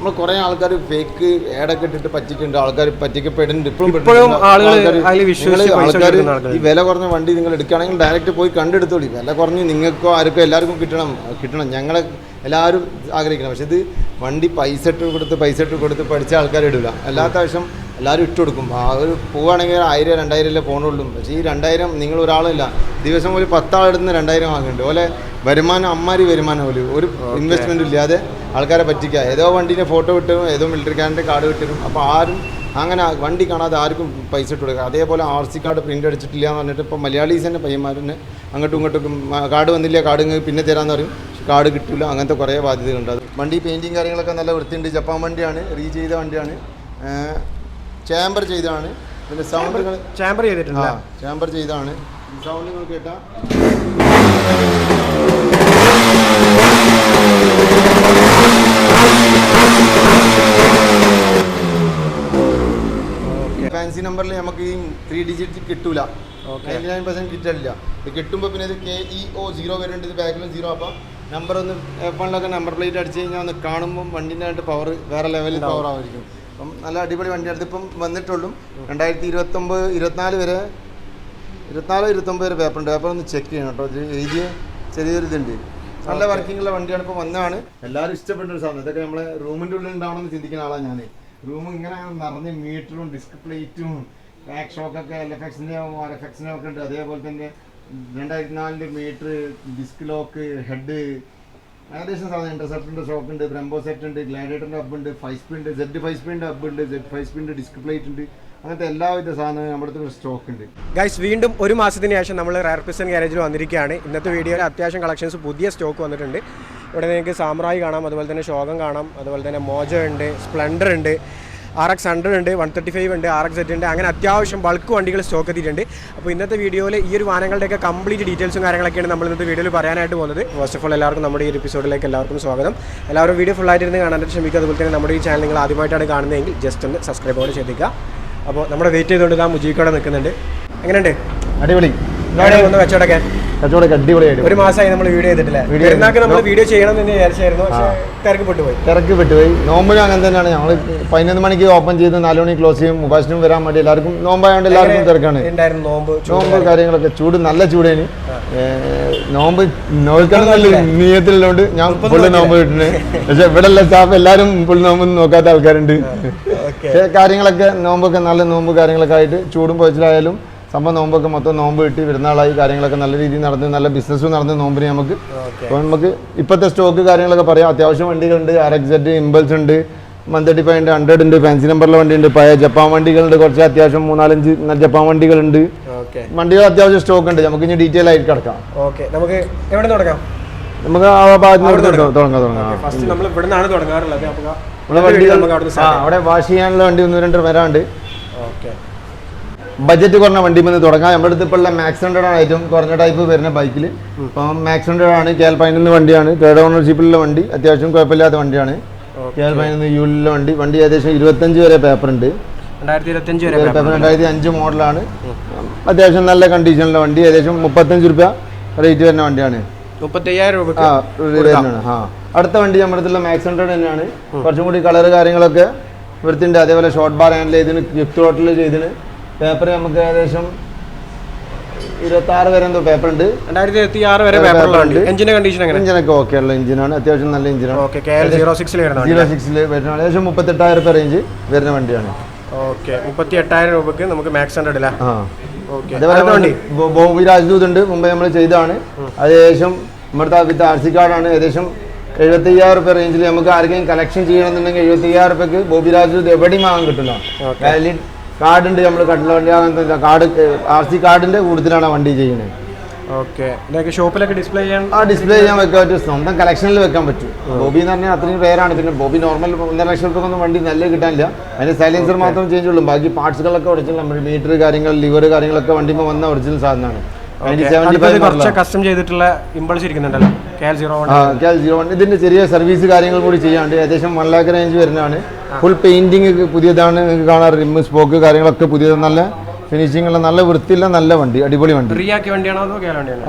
നമ്മൾ കുറെ ആൾക്കാർ ഫേക്ക് ഏടൊക്കെ ഇട്ടിട്ട് പറ്റിക്കുന്നുണ്ട് ആൾക്കാർ പറ്റിക്കപ്പെടുന്നുണ്ട്. ഇപ്പോഴും ആൾക്കാർ ഈ വില കുറഞ്ഞ വണ്ടി നിങ്ങൾ എടുക്കുകയാണെങ്കിൽ ഡയറക്റ്റ് പോയി കണ്ടെടുത്തോളി. വില കുറഞ്ഞ് നിങ്ങൾക്കോ ആർക്കോ എല്ലാവർക്കും കിട്ടണം. കിട്ടണം. ഞങ്ങളെ എല്ലാവരും ആഗ്രഹിക്കണം. പക്ഷെ ഇത് വണ്ടി പൈസ ഇട്ട് കൊടുത്ത് പൈസ ഇട്ട് കൊടുത്ത് പഠിച്ച ആൾക്കാർ ഇടില്ല അല്ലാത്ത ആവശ്യം എല്ലാവരും ഇട്ട് കൊടുക്കും. ആ ഒരു പോവുകയാണെങ്കിൽ ആയിരം രണ്ടായിരം അല്ലേ പോകണുള്ളൂ പക്ഷേ ഈ രണ്ടായിരം നിങ്ങൾ ഒരാളില്ല ദിവസം ഒരു പത്താളെടുത്ത് രണ്ടായിരം വാങ്ങുന്നുണ്ട്. ഓലെ വരുമാനം അമ്മാരി വരുമാനം പോലും. ഒരു ഇൻവെസ്റ്റ്മെന്റ് ഇല്ലാതെ ആൾക്കാരെ പറ്റിക്കുക. ഏതോ വണ്ടീന്റെ ഫോട്ടോ വിട്ടും ഏതോ മിലിറ്ററിക്കാരന്റെ കാർഡ് വിട്ടിരും അപ്പോൾ ആരും അങ്ങനെ വണ്ടി കാണാതെ ആർക്കും പൈസ ഇട്ട് കൊടുക്കുക. അതേപോലെ ആർ സി കാർഡ് പ്രിന്റ് അടിച്ചിട്ടില്ല എന്ന് പറഞ്ഞിട്ട് ഇപ്പോൾ മലയാളീസ് തന്നെ പയ്യന്മാരന്നെ അങ്ങോട്ടും ഇങ്ങോട്ടും കാർഡ് വന്നില്ല കാർഡ് പിന്നെ തരാമെന്ന് പറയും. കാർഡ് കിട്ടില്ല. അങ്ങനത്തെ കുറേ ബാധ്യതകളുണ്ട്. അത് വണ്ടി പെയിന്റിങ് കാര്യങ്ങളൊക്കെ നല്ല വൃത്തിയുണ്ട്. ജപ്പാൻ വണ്ടിയാണ് റീ ചെയ്ത വണ്ടിയാണ്. ചേംബർ ചെയ്താണ്. പിന്നെ സൗണ്ട് ചാമ്പർ ചെയ്തിട്ടുണ്ട് ചേംബർ ചെയ്താണ്. സൗണ്ട് നിങ്ങൾ കേട്ടാ. ഫാൻസി നമ്പറിൽ നമുക്ക് ഈ ത്രീ ഡിജിറ്റ് കിട്ടൂല. നയന്റി നയൻ പെർസെന്റ് കിട്ടില്ല ഇത് കിട്ടുമ്പോൾ പിന്നെ ഇത് കെ ഇ ഒ സീറോ വരുന്നുണ്ട്. ഇത് ബാക്കിലും സീറോ അപ്പോൾ നമ്പർ ഒന്ന് ഫോണിലൊക്കെ നമ്പർ പ്ലേറ്റ് അടിച്ച് കഴിഞ്ഞാൽ ഒന്ന് കാണുമ്പോൾ വണ്ടിന്റെ ആയിട്ട് പവർ വേറെ ലെവലിൽ പവർ ആയിരിക്കും അപ്പം നല്ല അടിപൊളി വണ്ടിയാണ്. ഇതിപ്പം വന്നിട്ടുള്ളൂ. രണ്ടായിരത്തി ഇരുപത്തൊമ്പത് ഇരുപത്തിനാല് വരെ ഇരുപത്തിനാല് ഇരുപത്തൊമ്പത് വരെ പേപ്പർ ഉണ്ട്. പേപ്പർ ഒന്ന് ചെക്ക് ചെയ്യണം കേട്ടോ. എഴുതിയ ചെറിയൊരു ഇതുണ്ട്. നല്ല വർക്കിംഗ് ഉള്ള വണ്ടിയാണ്. ഇപ്പോൾ വന്നതാണ്. എല്ലാവരും ഇഷ്ടപ്പെട്ട ഒരു സാധനം. ഇതൊക്കെ നമ്മളെ റൂമിന്റെ ഉള്ളിൽ ഉണ്ടാവണമെന്ന് ചിന്തിക്കുന്ന ആളാണ് ഞാൻ റൂം ഇങ്ങനെ നിറഞ്ഞ് മീറ്ററും ഡിസ്ക് പ്ലേറ്റും ബാക്ക് ഷോക്കൊക്കെ എൽ എഫ് എക്സിന്റെ ആർ എഫ് എക്സിന്റെ ഒക്കെ ഉണ്ട്. അതേപോലെ തന്നെ രണ്ടായിരത്തി നാലിന്റെ മീറ്റർ ഡിസ്ക് ലോക്ക് ഹെഡ് ഏകദേശം സാധനം ഇന്റർസെപ്റ്റ് ഉണ്ട് ഷോക്ക് ഉണ്ട് ബ്രംബോ സെറ്റ് ഉണ്ട് ഗ്ലാഡിയേറ്ററിന്റെ ഹബ് ഉണ്ട് ഫൈവ് സ്പീഡ് സെഡ് ഫൈവ് സ്പീഡിന്റെ ഹബ് ഉണ്ട് സെഡ് ഫൈവ് സ്പീഡിന്റെ ഡിസ്ക് പ്ലേറ്റ് ഉണ്ട്. അങ്ങനത്തെ എല്ലാവിധ സാധനവും നമ്മുടെ അടുത്ത് സ്റ്റോക്ക് ഉണ്ട്. ഗൈസ് വീണ്ടും ഒരു മാസത്തിന് ശേഷം നമ്മൾ റയർ പിസ്റ്റൻ ഗ്യാരേജിൽ വന്നിരിക്കുകയാണ്. ഇന്നത്തെ വീഡിയോയിൽ അത്യാവശ്യം കളക്ഷൻസ് പുതിയ സ്റ്റോക്ക് വന്നിട്ടുണ്ട്. ഇവിടെ നിങ്ങൾക്ക് സാമ്രായി കാണാം അതുപോലെ തന്നെ ശോകം കാണാം അതുപോലെ തന്നെ മോജ ഉണ്ട് സ്പ്ലെൻഡർ ഉണ്ട്. ആർ എക്സ് ഹൺഡ്രഡ് ഉണ്ട് വൺ തേർട്ടി ഫൈവ് ഉണ്ട് ആർ എക്സ് സെറ്റ് ഉണ്ട് അങ്ങനെ അത്യാവശ്യം ബൾക്ക് വണ്ടികൾ സ്റ്റോക്ക് എത്തിയിട്ടുണ്ട്. അപ്പോൾ ഇന്നത്തെ വീഡിയോയിൽ ഈ ഒരു വാഹനങ്ങളുടെയൊക്കെ കംപ്ലീറ്റ് ഡീറ്റെയിൽസും കാര്യങ്ങളൊക്കെയാണ് നമ്മൾ ഇന്നത്തെ വീഡിയോയിൽ പറയാനായിട്ട് പോകുന്നത്. ഫസ്റ്റ് ഓഫ് ഓൾ എല്ലാവർക്കും നമ്മുടെ ഈ എപ്പിസോഡിലേക്ക് എല്ലാവർക്കും സ്വാഗതം. എല്ലാവരും വീഡിയോ ഫുൾ ആയിട്ട് ഇരുന്ന് കാണാനായിട്ട് ശ്രമിക്കുക. അതുപോലെ തന്നെ നമ്മുടെ ഈ ചാനൽ നിങ്ങൾ ആദ്യമായിട്ടാണ് കാണുന്നതെങ്കിൽ ജസ്റ്റ് ഒന്ന് സബ്സ്ക്രൈബ് കൂടെ ചെയ്തേക്കുക. അപ്പോൾ നമ്മുടെ വെയിറ്റ് ചെയ്തുകൊണ്ട് ഞാൻ മുജീക്കോടെ നിൽക്കുന്നുണ്ട്. എങ്ങനെയുണ്ട്? അടിപൊളി. ഒന്ന് വെച്ചോടക്കാൻ കച്ചവടമൊക്കെ അടിപൊളിയായിട്ട് ഒരു മാസമായി നമ്മൾ വീഡിയോ ചെയ്തിട്ടില്ല. പെരുന്നാൾക്ക് നമ്മൾ വീഡിയോ ചെയ്യണം എന്ന് വിചാരിച്ചായിരുന്നു പക്ഷേ തിരക്ക് പെട്ടുപോയി. തിരക്ക് പെട്ടുപോയി. നോമ്പിനും അങ്ങനെ തന്നെയാണ്. ഞങ്ങൾ പതിനൊന്ന് മണിക്ക് ഓപ്പൺ ചെയ്ത് നാല് മണി ക്ലോസ് ചെയ്യും. മുബാഷിനും വരാൻ വേണ്ടി എല്ലാവർക്കും നോമ്പായതുകൊണ്ട് എല്ലാവർക്കും തിരക്കാണ്. നോമ്പ്? നോമ്പ് കാര്യങ്ങളൊക്കെ ചൂട് നല്ല ചൂടേന്. നോമ്പ് നോക്കാൻ നല്ല നീയത്തിലുള്ളതുകൊണ്ട് ഞാൻ ഫുള്ള് നോമ്പ് കിട്ടുന്നത് പക്ഷെ ഇവിടെ ഉള്ള സ്റ്റാഫ് എല്ലാവരും പുള്ളി നോമ്പ് നോക്കാത്ത ആൾക്കാരുണ്ട്. പക്ഷേ കാര്യങ്ങളൊക്കെ നോമ്പൊക്കെ നല്ല നോമ്പ് കാര്യങ്ങളൊക്കെ ആയിട്ട് ചൂടും പൊച്ചിലായാലും സംഭവം നോമ്പൊക്കെ മൊത്തം നോമ്പ് കിട്ടി പെരുന്നാളായി കാര്യങ്ങളൊക്കെ നല്ല രീതിയിൽ നടന്ന് നല്ല ബിസിനസ്സും നടന്ന് നോമ്പിന് നമുക്ക്. അപ്പോൾ നമുക്ക് ഇപ്പോഴത്തെ സ്റ്റോക്ക് കാര്യങ്ങളൊക്കെ പറയാം. അത്യാവശ്യം വണ്ടികളുണ്ട് ആർ എക്സ് എഡ് ഇമ്പൾസ് ഉണ്ട് വൺ തേർട്ടി ഫൈവ് ഉണ്ട് ഹൺഡ്രഡ് ഉണ്ട് ഫാൻസി നമ്പറിലെ വണ്ടിയുണ്ട് പഴയ ജപ്പാൻ വണ്ടികളുണ്ട് കുറച്ച് അത്യാവശ്യം മൂന്നാലഞ്ച് ജപ്പാൻ വണ്ടികളുണ്ട്. വണ്ടികൾ അത്യാവശ്യം സ്റ്റോക്ക് ഉണ്ട്. നമുക്ക് ഇനി ഡീറ്റെയിൽ ആയിട്ട് കിടക്കാം. ഓക്കെ. നമുക്ക് എവിടെ തുടങ്ങാം? നമുക്ക് ആ ഭാഗത്ത് തുടങ്ങാം. തുടങ്ങാം ഫസ്റ്റ് നമ്മൾ ഇവിടുന്നാണ് തുടങ്ങാറുള്ളത്. അവിടെ വാഷ് ചെയ്യാനുള്ള വണ്ടി ഒന്ന് രണ്ട് വരാണ്ട് ഓക്കെ. ബഡ്ജറ്റ് കുറഞ്ഞ വണ്ടി മുന്നേ തുടങ്ങാം. നമ്മുടെ അടുത്ത് ഇപ്പോൾ ഉള്ള മാക്സ് ഹൺഡ്രഡ് ആണ് ഏറ്റവും കുറഞ്ഞ ടൈപ്പ് വരുന്ന ബൈക്കിൽ അപ്പം മാക്സ് ഹൺഡ്രഡ് ആണ് കേൽ പൈനിൽ വണ്ടിയാണ്. തേർഡ് ഓണർഷിപ്പിലുള്ള വണ്ടി അത്യാവശ്യം കുഴപ്പമില്ലാത്ത വണ്ടിയാണ്. കേൽ പൈനിൽ യൂലിലെ വണ്ടി. വണ്ടി ഏകദേശം ഇരുപത്തഞ്ച് വരെ പേപ്പർ ഉണ്ട്. രണ്ടായിരത്തി അഞ്ച് മോഡലാണ് അത്യാവശ്യം നല്ല കണ്ടീഷനിലുള്ള വണ്ടി. ഏകദേശം മുപ്പത്തഞ്ച് രൂപ റേറ്റ് വരുന്ന വണ്ടിയാണ്. അടുത്ത വണ്ടി നമ്മുടെ അടുത്തുള്ള മാക്സ് ഹൺഡ്രഡ് തന്നെയാണ്. കുറച്ചും കൂടി കളർ കാര്യങ്ങളൊക്കെ വൃത്തിയുണ്ട്. അതേപോലെ ഷോർട്ട് ബാർ ഹാൻഡിൽ ചെയ്തിന് ഗിഫ്റ്റ് ഹോട്ടൽ ചെയ്തിന്. പേപ്പർ നമുക്ക് ഏകദേശം ഇരുപത്തി ആറ് വരെ എന്തോ പേപ്പർ ഉണ്ട് രണ്ടായിരത്തി ഇരുപത്തി ആറ് വരെ പേപ്പറിലുണ്ട് എഞ്ചിന്റെ കണ്ടീഷൻ എങ്ങനെ? എഞ്ചിനൊക്കെ ഓക്കെ ഉള്ള എഞ്ചിനാണ്. അത്യാവശ്യം നല്ല എഞ്ചിനാണ്. സീറോ സിക്സിൽ വരുന്ന ഏകദേശം മുപ്പത്തെട്ടായിരം രൂപ റേഞ്ച് വരുന്ന വണ്ടിയാണ്. ഓക്കെ മുപ്പത്തി എട്ടായിരം രൂപക്ക് നമുക്ക് മാക്സ് ഹൺഡ്രഡ് അതേപോലെ ബോബി രാജ്ദൂത് ഉണ്ട് മുമ്പ് നമ്മൾ ചെയ്തതാണ്. അത് ഏകദേശം നമ്മുടെ വിത്ത് ആർ സി കാർഡാണ്. ഏകദേശം എഴുപത്തി അയ്യായിരം റുപ്യ റേഞ്ചിൽ നമുക്ക് ആർക്കെങ്കിലും കളക്ഷൻ ചെയ്യണമെന്നുണ്ടെങ്കിൽ എഴുപത്തി അയ്യായിരം റുപ്യക്ക് ബോബി രാജ്ദൂത് എവിടെയും വാങ്ങാൻ കിട്ടുന്ന വാലിഡ് കാർഡ് ഉണ്ട് നമ്മൾ കട്ടില വണ്ടി അങ്ങനത്തെ കാർഡ് ആർ സി കാർഡിന്റെ കൂടുതലാണ് വണ്ടി ചെയ്യുന്നത്. ഓക്കെ. ഷോപ്പിലൊക്കെ ഡിസ്പ്ലേ ചെയ്യാൻ ആ ഡിസ്പ്ലേ ചെയ്യാൻ വെക്കാൻ പറ്റും. സ്വന്തം കളക്ഷനിൽ വെക്കാൻ പറ്റും. ബോബി എന്ന് പറഞ്ഞാൽ അത്രയും പേരാണ് പിന്നെ ബോബി നോർമൽ ഒന്നര ലക്ഷം റുപ്യ ഒന്നും വണ്ടി നല്ല കിട്ടാനില്ല. അതിന് സൈലൻസർ മാത്രം ചേഞ്ച് ഉള്ളൂ. ബാക്കി പാർട്സുകളൊക്കെ ഒറിജിനൽ നമ്മൾ മീറ്റർ കാര്യങ്ങൾ ലിവർ കാര്യങ്ങളൊക്കെ വണ്ടിമ്പോൾ വന്ന ഒറിജിനൽ സാധനമാണ്. കസ്റ്റം ചെയ്തിട്ടുള്ള ഇമ്പൾസ് ഇരിക്കുന്നുണ്ടല്ലോ. ഇതിന്റെ ചെറിയ സർവീസ് കാര്യങ്ങൾ കൂടി ചെയ്യാണ്ട് ഏകദേശം വൺ ലാക്ക് റേഞ്ച് വരുന്നതാണ്. ഫുൾ പെയിന്റിങ് പുതിയതാണ് കാണാൻ റിം സ്പോക്ക് കാര്യങ്ങളൊക്കെ പുതിയത് നല്ല ഫിനിഷിംഗ് ഉള്ള നല്ല വൃത്തിയുള്ള നല്ല വണ്ടി അടിപൊളി വണ്ടി.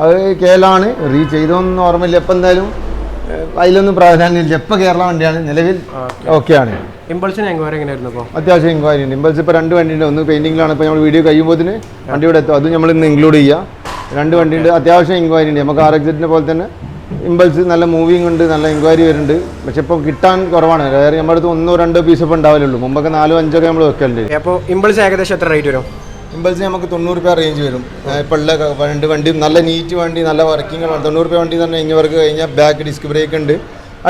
അതോ കേലാണ് റീ ചെയ്തോന്നും ഓർമ്മയില്ല. എപ്പം എന്തായാലും അതിലൊന്നും പ്രാധാന്യമില്ല. ഇപ്പം കേരള വണ്ടിയാണ്. നിലവിൽ ഓക്കെയാണ് അത്യാവശ്യം എൻക്വയറി ഉണ്ട്. ഇമ്പൾസ് ഇപ്പോൾ രണ്ട് വണ്ടിയുണ്ട്. ഒന്ന് പെയിന്റിങ്ങിലാണ് ഇപ്പൊ നമ്മൾ വീഡിയോ കഴിയുമ്പോൾ വണ്ടി ഇവിടെ എത്തും. അത് നമ്മൾ ഇന്ന് ഇൻക്ലൂഡ് ചെയ്യാം. രണ്ട് വണ്ടിയുണ്ട്. അത്യാവശ്യം എൻക്വയറി ഉണ്ട്. നമുക്ക് ആർ എക്സിറ്റിനെ പോലെ തന്നെ ഇമ്പൾസ് നല്ല മൂവിങ് ഉണ്ട് നല്ല എൻക്വയറി വരുന്നുണ്ട്. പക്ഷെ ഇപ്പോൾ കിട്ടാൻ കുറവാണ്. വേറെ നമ്മുടെ അടുത്ത് ഒന്നോ രണ്ടോ പീസ് ഇപ്പോൾ ഉണ്ടാവില്ലുള്ളൂ മുമ്പൊക്കെ നാലോ അഞ്ചൊക്കെ നമ്മൾ വെക്കലുണ്ട്. അപ്പോൾ ഇമ്പൾസ് ഏകദേശം എത്ര റേറ്റ് വരും? ഇമ്പൾസ് നമുക്ക് തൊണ്ണൂറ് രൂപ റേഞ്ച് വരും. ഇപ്പോൾ ഉള്ള രണ്ട് വണ്ടി നല്ല നീറ്റ് വണ്ടി നല്ല വർക്കിംഗ് തൊണ്ണൂറ് രൂപ വണ്ടി തന്നെ ഇങ്ങനെ വർക്ക് കഴിഞ്ഞാൽ ബാക്ക് ഡിസ്ക് ബ്രേക്ക് ഉണ്ട്.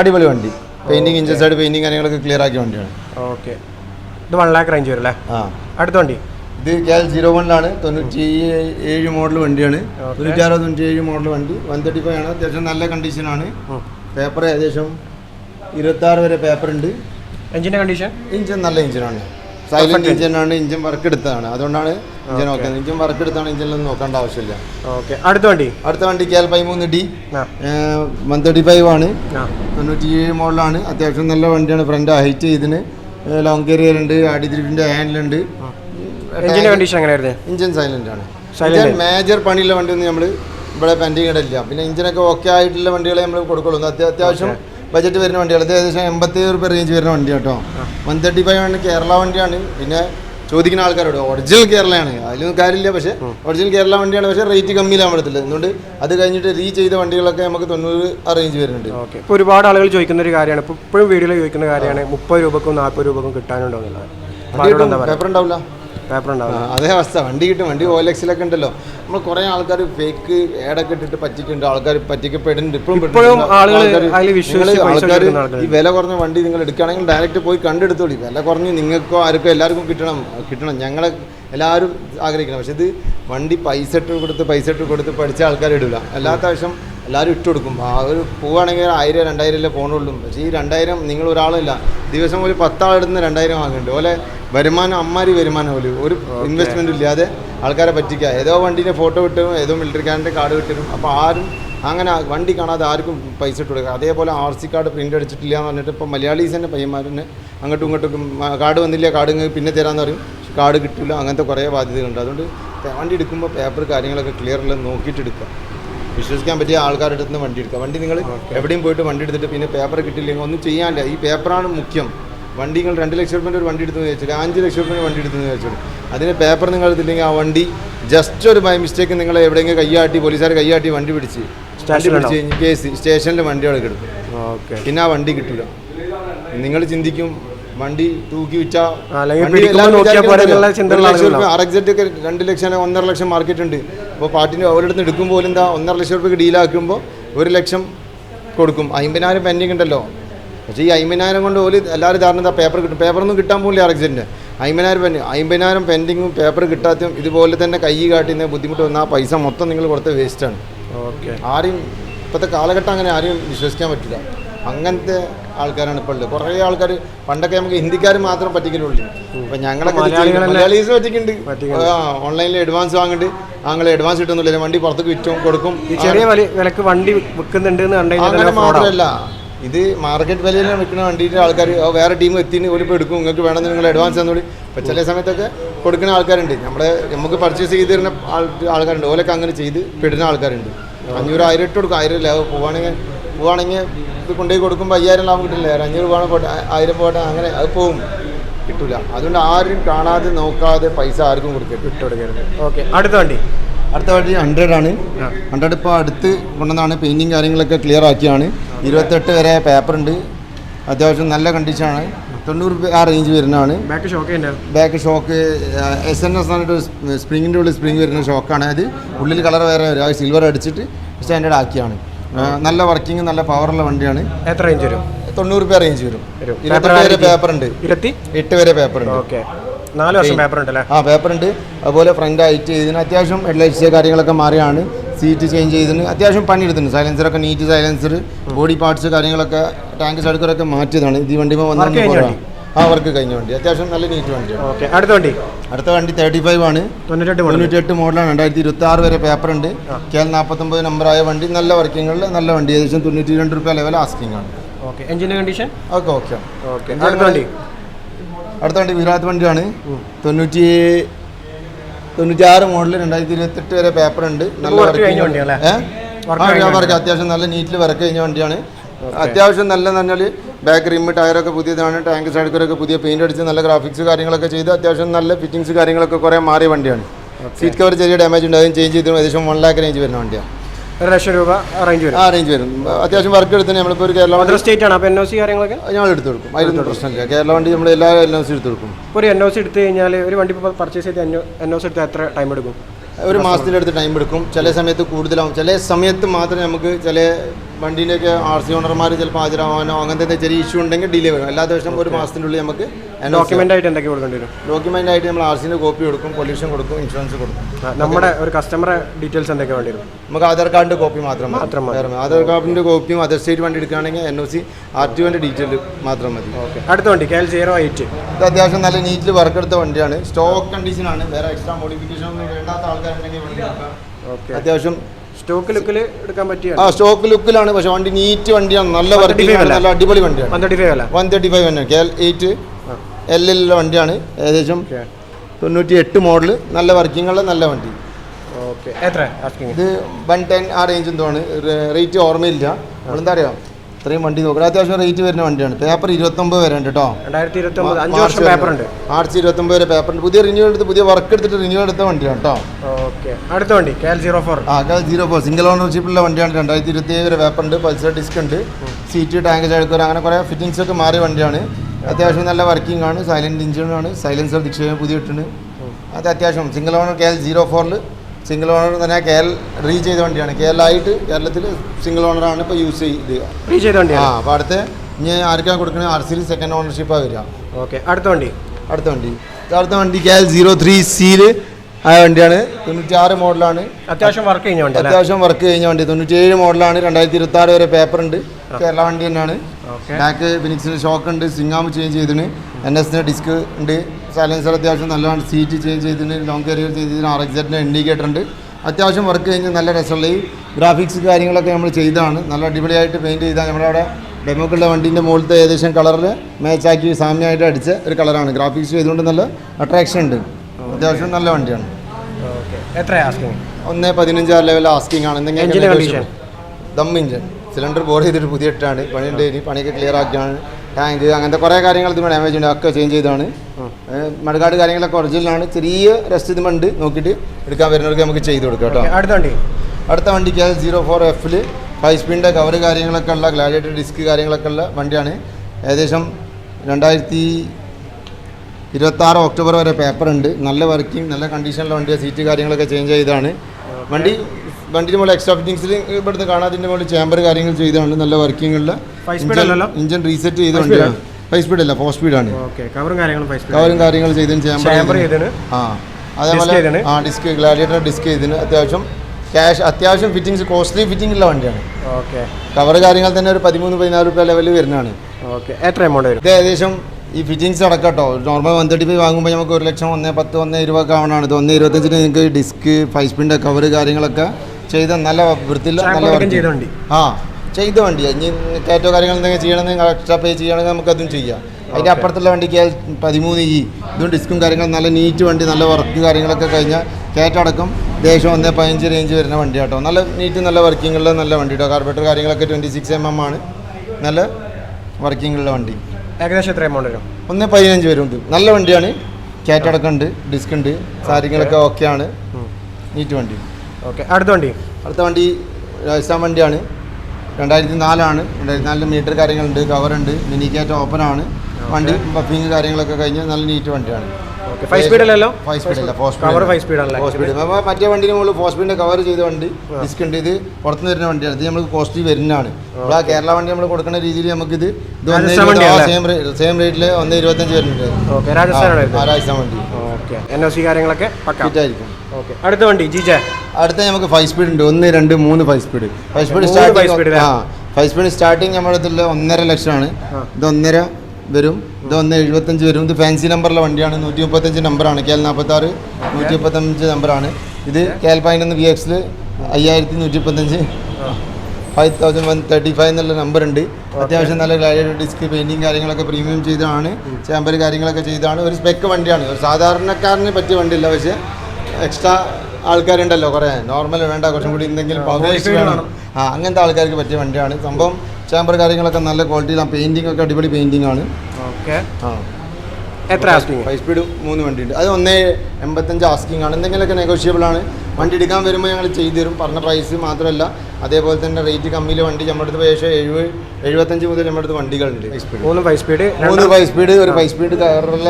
അടിപൊളി വണ്ടി. പെയിന്റിങ് ഇഞ്ചസ് സൈഡ് പെയിന്റിങ് കാര്യങ്ങളൊക്കെ ക്ലിയർ ആക്കിയ വണ്ടിയാണ്. ഓക്കെ ഇത് വൺ ലാക്ക് റേഞ്ച് വരും അല്ലേ? ആ. അടുത്ത വണ്ടി? ഇത് കെ എൽ സീറോ വണ്ണിലാണ് തൊണ്ണൂറ്റി ഏഴ് മോഡൽ വണ്ടിയാണ്. തൊണ്ണൂറ്റാറ് തൊണ്ണൂറ്റി ഏഴ് മോഡൽ വണ്ടി. വൺ തേർട്ടി ഫൈവ് ആണ്. അത്യാവശ്യം നല്ല കണ്ടീഷനാണ് പേപ്പർ ഏകദേശം ഇരുപത്താറ് വരെ പേപ്പർ ഉണ്ട്. എഞ്ചിന്റെ കണ്ടീഷൻ എഞ്ചിൻ നല്ല എഞ്ചിനാണ് സൈലന്റ് എഞ്ചിനാണ് എഞ്ചിൻ വർക്ക് എടുത്തതാണ്. അതുകൊണ്ടാണ് എഞ്ചിൻ നോക്കുന്നത്. എഞ്ചിൻ വർക്ക് എടുത്താണ് ഇഞ്ചിനൊന്നും നോക്കേണ്ട ആവശ്യമില്ല. ഓക്കെ അടുത്ത വണ്ടി? അടുത്ത വണ്ടി കെ എൽ പതിമൂന്ന് ഡി വൺ തേർട്ടി ഫൈവ് ആണ്. തൊണ്ണൂറ്റി ഏഴ് മോഡലാണ് അത്യാവശ്യം നല്ല വണ്ടിയാണ്. ഫ്രണ്ട് ഹൈറ്റ് ഇതിന് ലോങ് കരിയർ ഉണ്ട്. അടിതിരിപ്പിന്റെ ഹാൻഡിലുണ്ട് എഞ്ചിന്റെ കണ്ടീഷൻ എങ്ങനെയായിരുന്നു? എഞ്ചിൻ സൈലന്റ് ആണ്. സൈലന്റ് മേജർ പണിയുള്ള വണ്ടിയൊന്നും നമ്മൾ ഇവിടെ പെൻഡിങ് ഇടില്ല പിന്നെ എഞ്ചിനൊക്കെ ഓക്കെ ആയിട്ടുള്ള വണ്ടികളെ നമ്മൾ കൊടുക്കുള്ളൂ. അത്യാവശ്യം ബജറ്റ് വരുന്ന വണ്ടികൾ അത് ഏകദേശം എൺപത്തി റുപ്യ റേഞ്ച് വരുന്ന വണ്ടി കേട്ടോ വൺ തേർട്ടി ഫൈവ് ആണ് കേരള വണ്ടിയാണ്. പിന്നെ ചോദിക്കുന്ന ആൾക്കാരോട് ഒറിജിനൽ കേരളയാണ്. അതിലൊന്നും കാര്യമില്ല. പക്ഷേ ഒറിജിനൽ കേരള വണ്ടിയാണ്. പക്ഷേ റേറ്റ് കമ്മിയിലാണ് പറ്റത്തില്ല അതുകൊണ്ട് അത് കഴിഞ്ഞിട്ട് റീ ചെയ്ത വണ്ടികളൊക്കെ നമുക്ക് തൊണ്ണൂറ് ആ റേഞ്ച് വരുന്നുണ്ട്. ഓക്കെ ഇപ്പോൾ ഒരുപാട് ആളുകൾ ചോദിക്കുന്ന ഒരു കാര്യമാണ്. ഇപ്പോൾ ഇപ്പോഴും വീഡിയോയിൽ ചോദിക്കുന്ന കാര്യമാണ്. മുപ്പത് രൂപക്കും നാൽപ്പത് രൂപക്കും കിട്ടാനുണ്ടോ എന്നുള്ളത്. പേപ്പർ ഉണ്ടാവില്ല. പേപ്പർ ഉണ്ടാവും അതേ അവസ്ഥ. വണ്ടി കിട്ടും. വണ്ടി ഓലക്സിലൊക്കെ ഉണ്ടല്ലോ. നമ്മൾ കുറേ ആൾക്കാർ ഫേക്ക് ഏടൊക്കെ ഇട്ടിട്ട് പറ്റിക്കുന്നുണ്ട്. ആൾക്കാർ പറ്റിക്കപ്പെടുന്നുണ്ട്. ഇപ്പോഴും ആൾക്കാർ ഈ വില കുറഞ്ഞ വണ്ടി നിങ്ങൾ എടുക്കുകയാണെങ്കിൽ ഡയറക്റ്റ് പോയി കണ്ടെടുത്തോളി. വില കുറഞ്ഞ് നിങ്ങൾക്കോ ആർക്കോ എല്ലാവർക്കും കിട്ടണം. കിട്ടണം. ഞങ്ങളെ എല്ലാവരും ആഗ്രഹിക്കണം. പക്ഷെ ഇത് വണ്ടി പൈസ ഇട്ട് കൊടുത്ത് പൈസ ഇട്ട് കൊടുത്ത് പഠിച്ച ആൾക്കാർ ഇടില്ല അല്ലാത്ത ആവശ്യം എല്ലാവരും ഇട്ട് കൊടുക്കും. ആ ഒരു പോവുകയാണെങ്കിൽ ആയിരം രണ്ടായിരം അല്ലേ പോകണുള്ളൂ പക്ഷേ ഈ രണ്ടായിരം നിങ്ങൾ ഒരാളില്ല. ദിവസം ഒരു പത്താളെടുത്ത് രണ്ടായിരം വാങ്ങുന്നുണ്ട്. ഓലെ വരുമാനം അമ്മാരി വരുമാനം പോലും. ഒരു ഇൻവെസ്റ്റ്മെന്റ് ഇല്ലാതെ ആൾക്കാരെ പറ്റിക്കുക. ഏതോ വണ്ടീന്റെ ഫോട്ടോ വിട്ടും ഏതോ മിലിറ്ററിക്കാരന്റെ കാർഡ് വിട്ടിരും അപ്പോൾ ആരും അങ്ങനെ വണ്ടി കാണാതെ ആർക്കും പൈസ ഇട്ട് കൊടുക്കുക. അതേപോലെ ആർ സി കാർഡ് പ്രിന്റ് അടിച്ചിട്ടില്ല എന്ന് പറഞ്ഞിട്ട് ഇപ്പോൾ മലയാളീസ് തന്നെ പയ്യന്മാരനെ അങ്ങോട്ടും ഇങ്ങോട്ടും കാർഡ് വന്നില്ല കാർഡ് പിന്നെ തരാമെന്ന് പറയും. കാർഡ് കിട്ടില്ല അങ്ങനത്തെ കുറേ ബാധ്യതകളുണ്ട്. അതുകൊണ്ട് വണ്ടി എടുക്കുമ്പോൾ പേപ്പർ കാര്യങ്ങളൊക്കെ ക്ലിയർ എല്ലാം നോക്കിയിട്ട് എടുക്കുക. വിശ്വസിക്കാൻ പറ്റിയ ആൾക്കാരുടെ അടുത്ത് നിന്ന് വണ്ടി എടുക്കുക വണ്ടി നിങ്ങൾ എവിടെയും പോയിട്ട് വണ്ടി എടുത്തിട്ട് പിന്നെ പേപ്പർ കിട്ടില്ലെങ്കിൽ ഒന്നും ചെയ്യാനില്ല. ഈ പേപ്പറാണ് മുഖ്യം. വണ്ടി നിങ്ങൾ രണ്ട് ലക്ഷം രൂപേന്റെ ഒരു വണ്ടി എടുത്തെന്ന് വെച്ചിട്ട് അഞ്ച് ലക്ഷം രൂപേന്റെ വണ്ടി എടുത്തെന്ന് വെച്ചോളൂ അതിന് പേപ്പർ നിങ്ങൾ എടുത്തില്ലെങ്കിൽ ആ വണ്ടി ജസ്റ്റ് ഒരു ബൈ മിസ്റ്റേക്ക് നിങ്ങൾ എവിടെയെങ്കിലും കൈയാട്ടി പോലീസുകാർ കൈയാട്ടി വണ്ടി പിടിച്ച് വണ്ടി പിടിച്ച് കഴിഞ്ഞ് കേസ് സ്റ്റേഷനിൽ ഓക്കെ. പിന്നെ ആ വണ്ടി കിട്ടില്ല. നിങ്ങൾ ചിന്തിക്കും വണ്ടി തൂക്കി വെച്ചാൽ. രൂപ ആർ എക്സെറ്റ് ഒക്കെ രണ്ട് ലക്ഷം ഒന്നര ലക്ഷം മാർക്കറ്റ് ഉണ്ട്. അപ്പോൾ പാട്ടിന് അവരുടെ അടുത്ത് എടുക്കുമ്പോൾ പോലും എന്താ ഒന്നര ലക്ഷം രൂപയ്ക്ക് ഡീലാക്കുമ്പോൾ ഒരു ലക്ഷം കൊടുക്കും. അമ്പതിനായിരം പെൻഡിങ് ഉണ്ടല്ലോ. പക്ഷേ ഈ അമ്പതിനായിരം കൊണ്ട് ഒരു എല്ലാവരും ധാരണ എന്താ? പേപ്പർ കിട്ടും. പേപ്പറൊന്നും കിട്ടാൻ പോലും ആർ എക്സിഡന്റ് അമ്പതിനായിരം പെൻഡിങ് അമ്പതിനായിരം പെൻഡിങ്ങും പേപ്പർ കിട്ടാത്തതും ഇതുപോലെ തന്നെ കൈ കാട്ടിന്ന് ബുദ്ധിമുട്ട് വന്നാൽ പൈസ മൊത്തം നിങ്ങൾ കൊടുത്ത വേസ്റ്റാണ് ഓക്കെ ആരെയും ഇപ്പോഴത്തെ കാലഘട്ടം അങ്ങനെ ആരെയും വിശ്വസിക്കാൻ പറ്റില്ല. അങ്ങനത്തെ ആൾക്കാരാണ് ഇപ്പോൾ ഉള്ളത്. കുറേ ആൾക്കാർ പണ്ടൊക്കെ നമുക്ക് ഹിന്ദിക്കാർ മാത്രം പറ്റിക്കലുള്ളൂ. അപ്പം ഞങ്ങളൊക്കെ മലയാളീസ് പറ്റിക്കുന്നുണ്ട്. ഓൺലൈനിൽ അഡ്വാൻസ് വാങ്ങിയിട്ട് ഞങ്ങൾ അഡ്വാൻസ് കിട്ടുന്നില്ല വണ്ടി പുറത്തേക്ക് വിറ്റും കൊടുക്കും. ഈ ചെറിയ വലി വിലക്ക് വണ്ടി വിൽക്കുന്നുണ്ട് എന്ന് അങ്ങനെ മാത്രമല്ല ഇത് മാർക്കറ്റ് വിലയിൽ വിൽക്കുന്ന വണ്ടിയുടെ ആൾക്കാർ വേറെ ടീം എത്തിന് ഒരു ഇപ്പോൾ എടുക്കും നിങ്ങൾക്ക് വേണമെന്ന് നിങ്ങൾ അഡ്വാൻസ് തന്നോളി. ഇപ്പോൾ ചില സമയത്തൊക്കെ കൊടുക്കുന്ന ആൾക്കാരുണ്ട്. നമ്മുടെ നമുക്ക് പർച്ചേസ് ചെയ്ത് തരുന്ന ആൾ ആൾക്കാരുണ്ട്. ഓലൊക്കെ അങ്ങനെ ചെയ്ത് പെടുന്ന ആൾക്കാരുണ്ട്. അഞ്ഞൂറ് ആയിരം ഇട്ട് കൊടുക്കും. ആയിരം ലാഭം പോവാണെങ്കിൽ പോവാണെങ്കിൽ ഇത് കൊണ്ടുപോയി കൊടുക്കുമ്പോൾ അയ്യായിരം ലാഭം കിട്ടില്ല. അഞ്ഞൂറ് പോകണം പോട്ടെ ആ- ആയിരം പോട്ടെ അങ്ങനെ അത് പോവും. കിട്ടൂല. അതുകൊണ്ട് ആരും കാണാതെ നോക്കാതെ പൈസ ആർക്കും കൊടുക്കരുത്. ഇട്ട് കൊടുക്കരുത് ഓക്കെ. അടുത്ത വണ്ടി. അടുത്ത വണ്ടി ഹൺഡ്രഡ് ആണ്. ഹൺഡ്രഡ് ഇപ്പോൾ അടുത്ത് കൊണ്ടുവന്നാണ്. പെയിന്റിങ് കാര്യങ്ങളൊക്കെ ക്ലിയർ ആക്കിയാണ്. ഇരുപത്തെട്ട് വരെ പേപ്പർ ഉണ്ട്. അത്യാവശ്യം നല്ല കണ്ടീഷനാണ് തൊണ്ണൂറ് രൂപ ആ റേഞ്ച് വരുന്നതാണ്. Back shock back shock S N S പറഞ്ഞിട്ട് സ്പ്രിങ്ങിന്റെ ഉള്ളിൽ സ്പ്രിങ് വരുന്ന ഷോക്കാണ് അത് ഉള്ളിൽ കളർ വേറെ വരും. അത് സിൽവർ അടിച്ചിട്ട് സ്റ്റാൻഡേർഡ് ആക്കിയാണ്. നല്ല വർക്കിംഗ് നല്ല പവറുള്ള വണ്ടിയാണ്. എത്ര റേഞ്ച് വരും? തൊണ്ണൂറ് രൂപ റേഞ്ച് വരും. വരും. ഇരുപത്തെട്ട് വരെ പേപ്പർ ഉണ്ട്. ഇരുപത്തി? എട്ട് വരെ പേപ്പർ ഉണ്ട്. ഓക്കെ നാല് വർഷം പേപ്പർ ഉണ്ടല്ലേ? ആ പേപ്പർ ഉണ്ട്. അതുപോലെ ഫ്രണ്ട് ഹൈറ്റ് ഇതിന് അത്യാവശ്യം ഹെഡ്ലൈറ്റ്സ് കാര്യങ്ങളൊക്കെ മാറിയാണ്. സീറ്റ് ചേഞ്ച് ചെയ്തിന് അത്യാവശ്യം സൈലൻസർ ഒക്കെ നീറ്റ് സൈലൻസർ ബോഡി പാർട്സ് കാര്യങ്ങളൊക്കെ ടാങ്ക് സടുക്കറൊക്കെ മാറ്റിയതാണ്. ഇത് ഈ വണ്ടിമേ Work ആ വർക്ക് കഴിഞ്ഞ വണ്ടി. അത്യാവശ്യം നല്ല നീറ്റ് വണ്ടിയാണ്. ഓക്കെ അടുത്ത വണ്ടി? അടുത്ത വണ്ടി തേർട്ടി ഫൈവ് ആണ്. തൊണ്ണൂറ്റി എട്ട് മോഡലാണ് രണ്ടായിരത്തി ഇരുപത്തി ആറ് വരെ പേപ്പർ ഉണ്ട്. കെ എൽ നാൽപ്പത്തൊമ്പത് നമ്പറായ വണ്ടി. നല്ല വർക്കിങ്ങുള്ള നല്ല വണ്ടി. ഏകദേശം തൊണ്ണൂറ്റി രണ്ട് റുപ്യ ലെവൽ ആസ്കിങ് ആണ്. ഓക്കെ. എഞ്ചിന്റെ കണ്ടീഷൻ? Okay okay. ഓക്കെ. അടുത്ത വണ്ടി? അടുത്ത വണ്ടി ഗുജറാത്ത് വണ്ടിയാണ്. തൊണ്ണൂറ്റി തൊണ്ണൂറ്റിയാറ് മോഡൽ രണ്ടായിരത്തി ഇരുപത്തെട്ട് വരെ പേപ്പർ ഉണ്ട് നല്ല കഴിഞ്ഞ വർക്ക് അത്യാവശ്യം നല്ല നീറ്റിൽ വർക്ക് കഴിഞ്ഞ വണ്ടിയാണ്. അത്യാവശ്യം നല്ല പറഞ്ഞാൽ ബാക്ക് റിമ്മ് ടയറൊക്കെ പുതിയതാണ്. ടാങ്ക് സൈഡിലൊക്കെ പുതിയ പെയിന്റ് അടിച്ച് നല്ല ഗ്രാഫിക്സ് കാര്യങ്ങളൊക്കെ ചെയ്ത് അത്യാവശ്യം നല്ല ഫിറ്റിങ്സ് കാര്യങ്ങളൊക്കെ കുറേ മാറിയ വണ്ടിയാണ്. സീറ്റ് കവർ ചെറിയ ഡാമേജ് ഉണ്ട്. അതും ചേഞ്ച് ചെയ്ത്. ഏകദേശം വൺ ലാക്ക് റേഞ്ച് വരുന്ന വണ്ടിയാണ്. ഒരു ലക്ഷം രൂപ റേഞ്ച് വരും. ആ റേഞ്ച് വരും. അത്യാവശ്യം വർക്ക് എടുത്തിന് നമ്മളിപ്പോൾ ഒരു കേരള വണ്ടി സ്റ്റേറ്റ് ആണ്? അപ്പോൾ എൻ ഒ സി കാര്യങ്ങളൊക്കെ? ഞങ്ങൾ എടുത്തു കൊടുക്കും. അതിലൊന്നും പ്രശ്നമില്ല. കേരള വണ്ടി നമ്മൾ എല്ലാ എല്ലാം എടുത്തു കൊടുക്കും. ഇപ്പോൾ ഒരു എൻ ഒ സി എടുത്തു കഴിഞ്ഞാൽ ഒരു വണ്ടി ഇപ്പോൾ പർച്ചേസ് ചെയ്ത് എൻ ഒ സി എടുത്താൽ എത്ര ടൈം എടുക്കും? ഒരു മാസത്തിന്റെ അടുത്ത് ടൈം എടുക്കും. ചില സമയത്ത് കൂടുതലാവും. ചില സമയത്ത് മാത്രമേ നമുക്ക് ചില വണ്ടീന്റെയൊക്കെ ആർ സി ഓണർമാർ ചിലപ്പോൾ ഹാജരാവാനോ അങ്ങനത്തെ ചെറിയ ഇഷ്യൂ ഉണ്ടെങ്കിൽ ഡിലേ വരും. എല്ലാ ദിവസം ഒരു മാസത്തിന്റെ ഉള്ളിൽ നമുക്ക് ഡോക്യുമെന്റ് ആയിട്ട് എന്തൊക്കെ കൊടുക്കേണ്ടി വരും? ഡോക്യുമെന്റ് ആയിട്ട് നമ്മൾ ആർ സിന്റെ കോപ്പി കൊടുക്കും പൊല്യൂഷൻ കൊടുക്കും ഇൻഷുറൻസ് കൊടുക്കും. നമ്മുടെ ഒരു കസ്റ്റമറെ ഡീറ്റെയിൽസ് എന്തൊക്കെ വേണ്ടി വരും? നമുക്ക് ആധാർ കാർഡിന്റെ കോപ്പി മാത്രം മതി. മാത്രം മതി. ആധാർ കാർഡിന്റെ കോപ്പിയും അതർ സ്റ്റേറ്റ് വണ്ടി എടുക്കുകയാണെങ്കിൽ N O C R T ഒന്റെ detail മാത്രം മതി. ഓക്കെ അടുത്ത വണ്ടി കെ എൽ സീറോ എയ്റ്റ് ഇത് അത്യാവശ്യം നല്ല നീറ്റിൽ വർക്ക് എടുത്ത വണ്ടിയാണ്. സ്റ്റോക്ക് കണ്ടീഷനാണ് വേറെ എക്സ്ട്രാ മോഡിഫിക്കേഷൻ ഒന്നും വേണ്ടാത്ത ആൾക്കാരുണ്ടെങ്കിൽ വണ്ടി അത്യാവശ്യം സ്റ്റോക്ക് ലുക്കിൽ എടുക്കാൻ പറ്റിയ ആ സ്റ്റോക്ക് ലുക്കിലാണ്. പക്ഷെ വണ്ടി നീറ്റ് വണ്ടിയാണ്. നല്ല വർക്കിംഗ് നല്ല അടിപൊളി വണ്ടിയാണ്. വൺ തേർട്ടി ഫൈവ് അല്ല? വൺ തേർട്ടി ഫൈവ് തന്നെ. K L eight. എൽ എല്ലുള്ള വണ്ടിയാണ്. ഏകദേശം തൊണ്ണൂറ്റി എട്ട് മോഡൽ നല്ല വർക്കിംഗ് ഉള്ള നല്ല വണ്ടി. ഓക്കെ. എത്ര? ഇത് വൺ ടെൻ ആ റേഞ്ച് എന്താണ് റേറ്റ് ഓർമ്മയില്ല. നമ്മളെന്താ അറിയാം ഇത്രയും വണ്ടി നോക്കണം. അത്യാവശ്യം റേറ്റ് വരുന്ന വണ്ടിയാണ്. പേപ്പർ ഇരുപത്തൊമ്പത് വരെ ഉണ്ട് കേട്ടോ മാർച്ച് ഇരുപത്തൊമ്പത് വരെ പേപ്പർ ഉണ്ട്. പുതിയ റിന്യൂ എടുത്ത് പുതിയ വർക്ക് എടുത്തിട്ട് റിന്യൂ എടുത്ത വണ്ടിയാണ് കേട്ടോ ഓക്കെ. അടുത്ത വണ്ടി കെ എൽ സീറോ ഫോർ ആ സീറോ ഫോർ സിംഗിൾ ഓണർഷിപ്പുള്ള വണ്ടിയാണ്. രണ്ടായിരത്തി ഇരുപത്തി ഏഴ് ഉണ്ട് പൾസർ ഡിസ്ക് ഉണ്ട്. സീറ്റ് ടാങ്ക് ചായക്കൂര അങ്ങനെ കുറേ ഫിറ്റിംഗ്സ് ഒക്കെ മാറിയ വണ്ടിയാണ്. അത്യാവശ്യം നല്ല വർക്കിംഗ് ആണ്. സൈലന്റ് ഇഞ്ചിനാണ് സൈലൻസർ ദിക്ഷേപം പുതിയ ഇട്ടുണ്ട്. അത് അത്യാവശ്യം single owner K L zero ഫോറിൽ സിംഗിൾ ഓണർ തന്നെ കെ എൽ റീ ചെയ്ത വണ്ടിയാണ്. കെ എൽ ആയിട്ട് കേരളത്തിൽ സിംഗിൾ ഓണറാണ് ഇപ്പോൾ യൂസ് ചെയ്ത് റീ ചെയ്ത വണ്ടി ആ അപ്പോൾ അടുത്ത് ഇനി ആർക്കാണ് കൊടുക്കുന്നത് ആർ സിയിൽ സെക്കൻഡ് ഓണർഷിപ്പാണ് വരിക. ഓക്കെ. അടുത്ത വണ്ടി. അടുത്ത വണ്ടി. അടുത്ത വണ്ടി കെ എൽ സീറോ ത്രീ സിയിൽ ആയ വണ്ടിയാണ്. തൊണ്ണൂറ്റി ആറ് മോഡലാണ്. അത്യാവശ്യം വർക്ക് കഴിഞ്ഞ വണ്ടി അത്യാവശ്യം വർക്ക് കഴിഞ്ഞ വണ്ടി. തൊണ്ണൂറ്റിയേഴ് മോഡലാണ്. രണ്ടായിരത്തി ഇരുപത്തി ആറ് വരെ പേപ്പർ ഉണ്ട് കേരള വണ്ടി തന്നെയാണ്. ബാക്ക് ഫിനിക്സിന് ഷോക്ക് ഉണ്ട്. സിംഗാമ് ചേഞ്ച് ചെയ്തിന് എൻ എസിന് ഡിസ്ക് ഉണ്ട്. സൈലൻസർ അത്യാവശ്യം നല്ലതാണ്. സീറ്റ് ചേഞ്ച് ചെയ്തിന് ലോങ് കരിയർ ചെയ്തതിന് ആർ എക്സറ്റിന് ഇൻഡിക്കേറ്റർ ഉണ്ട്. അത്യാവശ്യം വർക്ക് കഴിഞ്ഞ് നല്ല രസമുള്ള ഈ ഗ്രാഫിക്സ് കാര്യങ്ങളൊക്കെ നമ്മൾ ചെയ്താണ് നല്ല അടിപൊളിയായിട്ട് പെയിന്റ് ചെയ്താൽ നമ്മളവിടെ ഡെമോക്കുള്ള വണ്ടീന്റെ മുകളിലത്തെ ഏകദേശം കളറിൽ മാച്ചാക്കി സാമ്യമായിട്ട് അടിച്ച ഒരു കളറാണ് ഗ്രാഫിക്സ് ചെയ്തുകൊണ്ട് നല്ല അട്രാക്ഷൻ ഉണ്ട്. അത്യാവശ്യം നല്ല വണ്ടിയാണ്. ഓക്കെ. എത്ര ആസ്കിങ് ഒന്ന് പതിനഞ്ച് ലെവൽ ആസ്കിംഗ് ആണ്. എന്തെങ്കിലും condition? ദം ഇഞ്ചൻ സിലിണ്ടർ ബോർഡ് ചെയ്തിട്ട് പുതിയ ഇട്ടാണ്. പണിയുണ്ട് ഇനി പണിയൊക്കെ ക്ലിയർ ആക്കിയാണ്. ടാങ്ക് അങ്ങനത്തെ കുറേ കാര്യങ്ങൾ ഇതിന് ഡാമേജ് ഉണ്ട്. ഒക്കെ ചേഞ്ച് ചെയ്താണ് മടക്കാട് കാര്യങ്ങളൊക്കെ ഒറിജിനലാണ് ചെറിയ റെസ്റ്റ് ഇതുമുണ്ട് നോക്കിയിട്ട് എടുക്കാൻ വരുന്നവർക്ക് നമുക്ക് ചെയ്ത് കൊടുക്കാം കേട്ടോ. അടുത്ത വണ്ടി? അടുത്ത വണ്ടിക്ക് അത് സീറോ ഫോർ എഫിൽ ഫൈവ് സ്പീഡിന്റെ കവർ കാര്യങ്ങളൊക്കെ ഉള്ള ഗ്ലാഡിയേറ്റർ ഡിസ്ക് കാര്യങ്ങളൊക്കെ ഉള്ള വണ്ടിയാണ്. ഏകദേശം രണ്ടായിരത്തി ഇരുപത്താറ് ഒക്ടോബർ വരെ പേപ്പർ ഉണ്ട് നല്ല വർക്കിംഗ് നല്ല കണ്ടീഷനിലുള്ള വണ്ടിയാണ് സീറ്റ് കാര്യങ്ങളൊക്കെ ചേഞ്ച് ചെയ്താണ് വണ്ടി വണ്ടിന്റെ മുകളിൽ എക്സ്ട്രാ ഫിറ്റിംഗ്സിൽ ഇവിടുന്ന് കാണാതിന്റെ മുകളിൽ ചേമ്പർ കാര്യങ്ങൾ ചെയ്താണ് നല്ല വർക്കിംഗ് ഉള്ള? ഇഞ്ചൻ റീസെറ്റ് ചെയ്ത വണ്ടിയാണ്. ഫൈവ് സ്പീഡ് അല്ല ഫോർ സ്പീഡാണ് കവറും കാര്യങ്ങൾ ചെയ്തതിന് ചേമ്പർ? ആ. അതേപോലെ ആ ഡിസ്ക് ഗ്ലാഡിയേറ്റർ ഡിസ്ക് ചെയ്തതിന്. അത്യാവശ്യം ക്യാഷ് അത്യാവശ്യം ഫിറ്റിംഗ്സ് കോസ്റ്റ്ലി ഫിറ്റിംഗ് ഉള്ള വണ്ടിയാണ്. ഓക്കെ കവർ കാര്യങ്ങൾ തന്നെ ഒരു പതിമൂന്ന് പതിനാല് രൂപ ലെവലിൽ വരുന്നതാണ്. ഓക്കെ എത്ര എമൗണ്ട് വരും? ഏകദേശം ഈ ഫിറ്റിങ്സ് അടക്കം കേട്ടോ നോർമൽ വൺ തേർട്ടി ഫൈവ് വാങ്ങുമ്പോൾ നമുക്ക് ഒരു ലക്ഷം ഒന്ന് പത്ത് ഒന്ന് ഇരുപത് ഒക്കെ ആവണമാണ് ഇത് ഒന്ന് ഇരുപത്തഞ്ചിന് നിങ്ങൾക്ക് ഡിസ്ക് ഫൈവ് സ്പിന്റെ കവർ കാര്യങ്ങളൊക്കെ ചെയ്ത നല്ല വൃത്തിയിൽ നല്ല വണ്ടി. ആ ചെയ്ത വണ്ടി ഇനി കയറ്റോ കാര്യങ്ങൾ എന്തെങ്കിലും ചെയ്യണമെങ്കിൽ എക്സ്ട്രാ പേ ചെയ്യണമെങ്കിൽ നമുക്ക് അതും ചെയ്യാം. അതിന്റെ അപ്പുറത്തുള്ള വണ്ടിക്ക് പതിമൂന്ന് ഇ ഇതും ഡിസ്കും കാര്യങ്ങളും നല്ല നീറ്റ് വണ്ടി നല്ല വർക്ക് കാര്യങ്ങളൊക്കെ കഴിഞ്ഞാൽ കയറ്റടക്കം ദേശം ഒന്ന് പതിനഞ്ച് റേഞ്ച് വരുന്ന വണ്ടി കേട്ടോ നല്ല നീറ്റ് നല്ല വർക്കിങ്ങുള്ള നല്ല വണ്ടി കേട്ടോ കാർബറേറ്റർ കാര്യങ്ങളൊക്കെ ട്വന്റി സിക്സ് എം എം ആണ്. നല്ല വർക്കിങ്ങുള്ള വണ്ടി. ഏകദേശം എത്ര എമൗണ്ട് വരും? ഒന്ന് പതിനഞ്ച് പേരുണ്ട് നല്ല വണ്ടിയാണ്. കാറ്റടക്കം ഉണ്ട് ഡിസ്ക് ഉണ്ട് കാര്യങ്ങളൊക്കെ ആണ്. നീറ്റ് വണ്ടി. ഓക്കെ. അടുത്ത വണ്ടി? അടുത്ത വണ്ടി രാജസ്ഥാൻ വണ്ടിയാണ്. രണ്ടായിരത്തി നാലാണ് രണ്ടായിരത്തി നാലിൽ മീറ്റർ കാര്യങ്ങളുണ്ട് കവറുണ്ട് മിനി കാറ്റ് ആണ്. വണ്ടി ബഫിങ് കാര്യങ്ങളൊക്കെ കഴിഞ്ഞ് നല്ല നീറ്റ് വണ്ടിയാണ്. ഓക്കെ ഫൈവ് ഫൈവ് സ്പീഡ് അല്ല ഫോർ സ്പീഡ് ഫൈവ് സ്പീഡാണല്ലേ ഫോർ സ്പീഡ് അപ്പോൾ മറ്റേ വണ്ടിന് മുകളിൽ ഫോർ സ്പീഡിന്റെ കവർ ചെയ്ത വണ്ടി ഡിസ്ക് ഉണ്ട്. ഇത് പുറത്തുനിന്ന് വരുന്ന വണ്ടിയാണ്. ഇത് നമുക്ക് കോസ്റ്റ്ലി വരുന്നതാണ്. നമ്മൾ ആ കേരള വണ്ടി നമ്മൾ കൊടുക്കുന്ന രീതിയിൽ നമുക്കിത് ഇത്? സെയിം സെയിം റേറ്റിൽ ഒന്ന് ഇരുപത്തഞ്ച് വരുന്നുണ്ട്. ഓക്കെ രാജസ്ഥാനാണ് രാജസ്ഥാൻ വണ്ടി. ഓക്കെ എൻ ഒ സി കാര്യങ്ങളൊക്കെ പക്കാം? ഫിറ്റായിരിക്കും ഓക്കെ അടുത്ത വണ്ടി ജീജ അടുത്ത നമുക്ക് ഫൈവ് സ്പീഡ് ഉണ്ട്. ഒന്ന് രണ്ട് മൂന്ന് five speed five speed starting ആ ഫൈവ് സ്പീഡ് സ്റ്റാർട്ടിങ് നമ്മുടെ ഇതിൽ ഒന്നര ലക്ഷമാണ്. ഇത് ഒന്നര വരും. ഇത് വന്ന് എഴുപത്തഞ്ച് വരും. ഇത് ഫാൻസി നമ്പറുള്ള വണ്ടിയാണ്. നൂറ്റി മുപ്പത്തഞ്ച് നമ്പറാണ് കെ എൽ നാൽപ്പത്താറ് നൂറ്റി മുപ്പത്തഞ്ച് നമ്പറാണ് ഇത് കെ എൽ പതിനൊന്ന് വി എക്സിൽ അയ്യായിരത്തി നൂറ്റി മുപ്പത്തഞ്ച് five thousand one thirty five എന്നുള്ള നമ്പർ ഉണ്ട്. അത്യാവശ്യം നല്ല ഗ്ലാഡിയേറ്റർ ഡിസ്ക് പെയിന്റിങ് കാര്യങ്ങളൊക്കെ പ്രീമിയം ചെയ്തതാണ് ചാമ്പർ കാര്യങ്ങളൊക്കെ ചെയ്തതാണ് ഒരു സ്പെക്ക് വണ്ടിയാണ്. ഒരു സാധാരണക്കാരന് പറ്റിയ വണ്ടിയില്ല. പക്ഷേ എക്സ്ട്രാ ആൾക്കാരുണ്ടല്ലോ കുറേ. നോർമൽ വേണ്ട. കുറച്ചും കൂടി എന്തെങ്കിലും പവേഴ്സ് വേണം. ആ അങ്ങനത്തെ ആൾക്കാർക്ക് പറ്റിയ വണ്ടിയാണ്. സംഭവം ചാമ്പർ കാര്യങ്ങളൊക്കെ നല്ല ക്വാളിറ്റിയിലാണ് പെയിന്റിംഗ് ഒക്കെ അടിപൊളി പെയിന്റിംഗ് ആണ്. എത്ര ആസ്കിങ് ഫൈവ് സ്പീഡ് മൂന്ന് വണ്ടി ഉണ്ട് അത് ഒന്നേ എൺപത്തഞ്ച് ആസ്കിംഗ് ആണ്. എന്തെങ്കിലുമൊക്കെ നെഗോഷ്യബിൾ ആണ്. വണ്ടി എടുക്കാൻ വരുമ്പോൾ ഞങ്ങൾ ചെയ്തു തരും. പറഞ്ഞ പ്രൈസ് മാത്രമല്ല. അതേപോലെ തന്നെ റേറ്റ് കമ്മിയിൽ വണ്ടി നമ്മുടെ അടുത്ത് ഏകദേശം എഴുപത് എഴുപത്തഞ്ച് മുതൽ നമ്മുടെ അടുത്ത് വണ്ടികളുണ്ട്. മൂന്ന് ഫൈവ് സ്പീഡ് മൂന്ന് ഫൈവ് സ്പീഡ് ഒരു ഫൈവ് സ്പീഡ് കവറുള്ള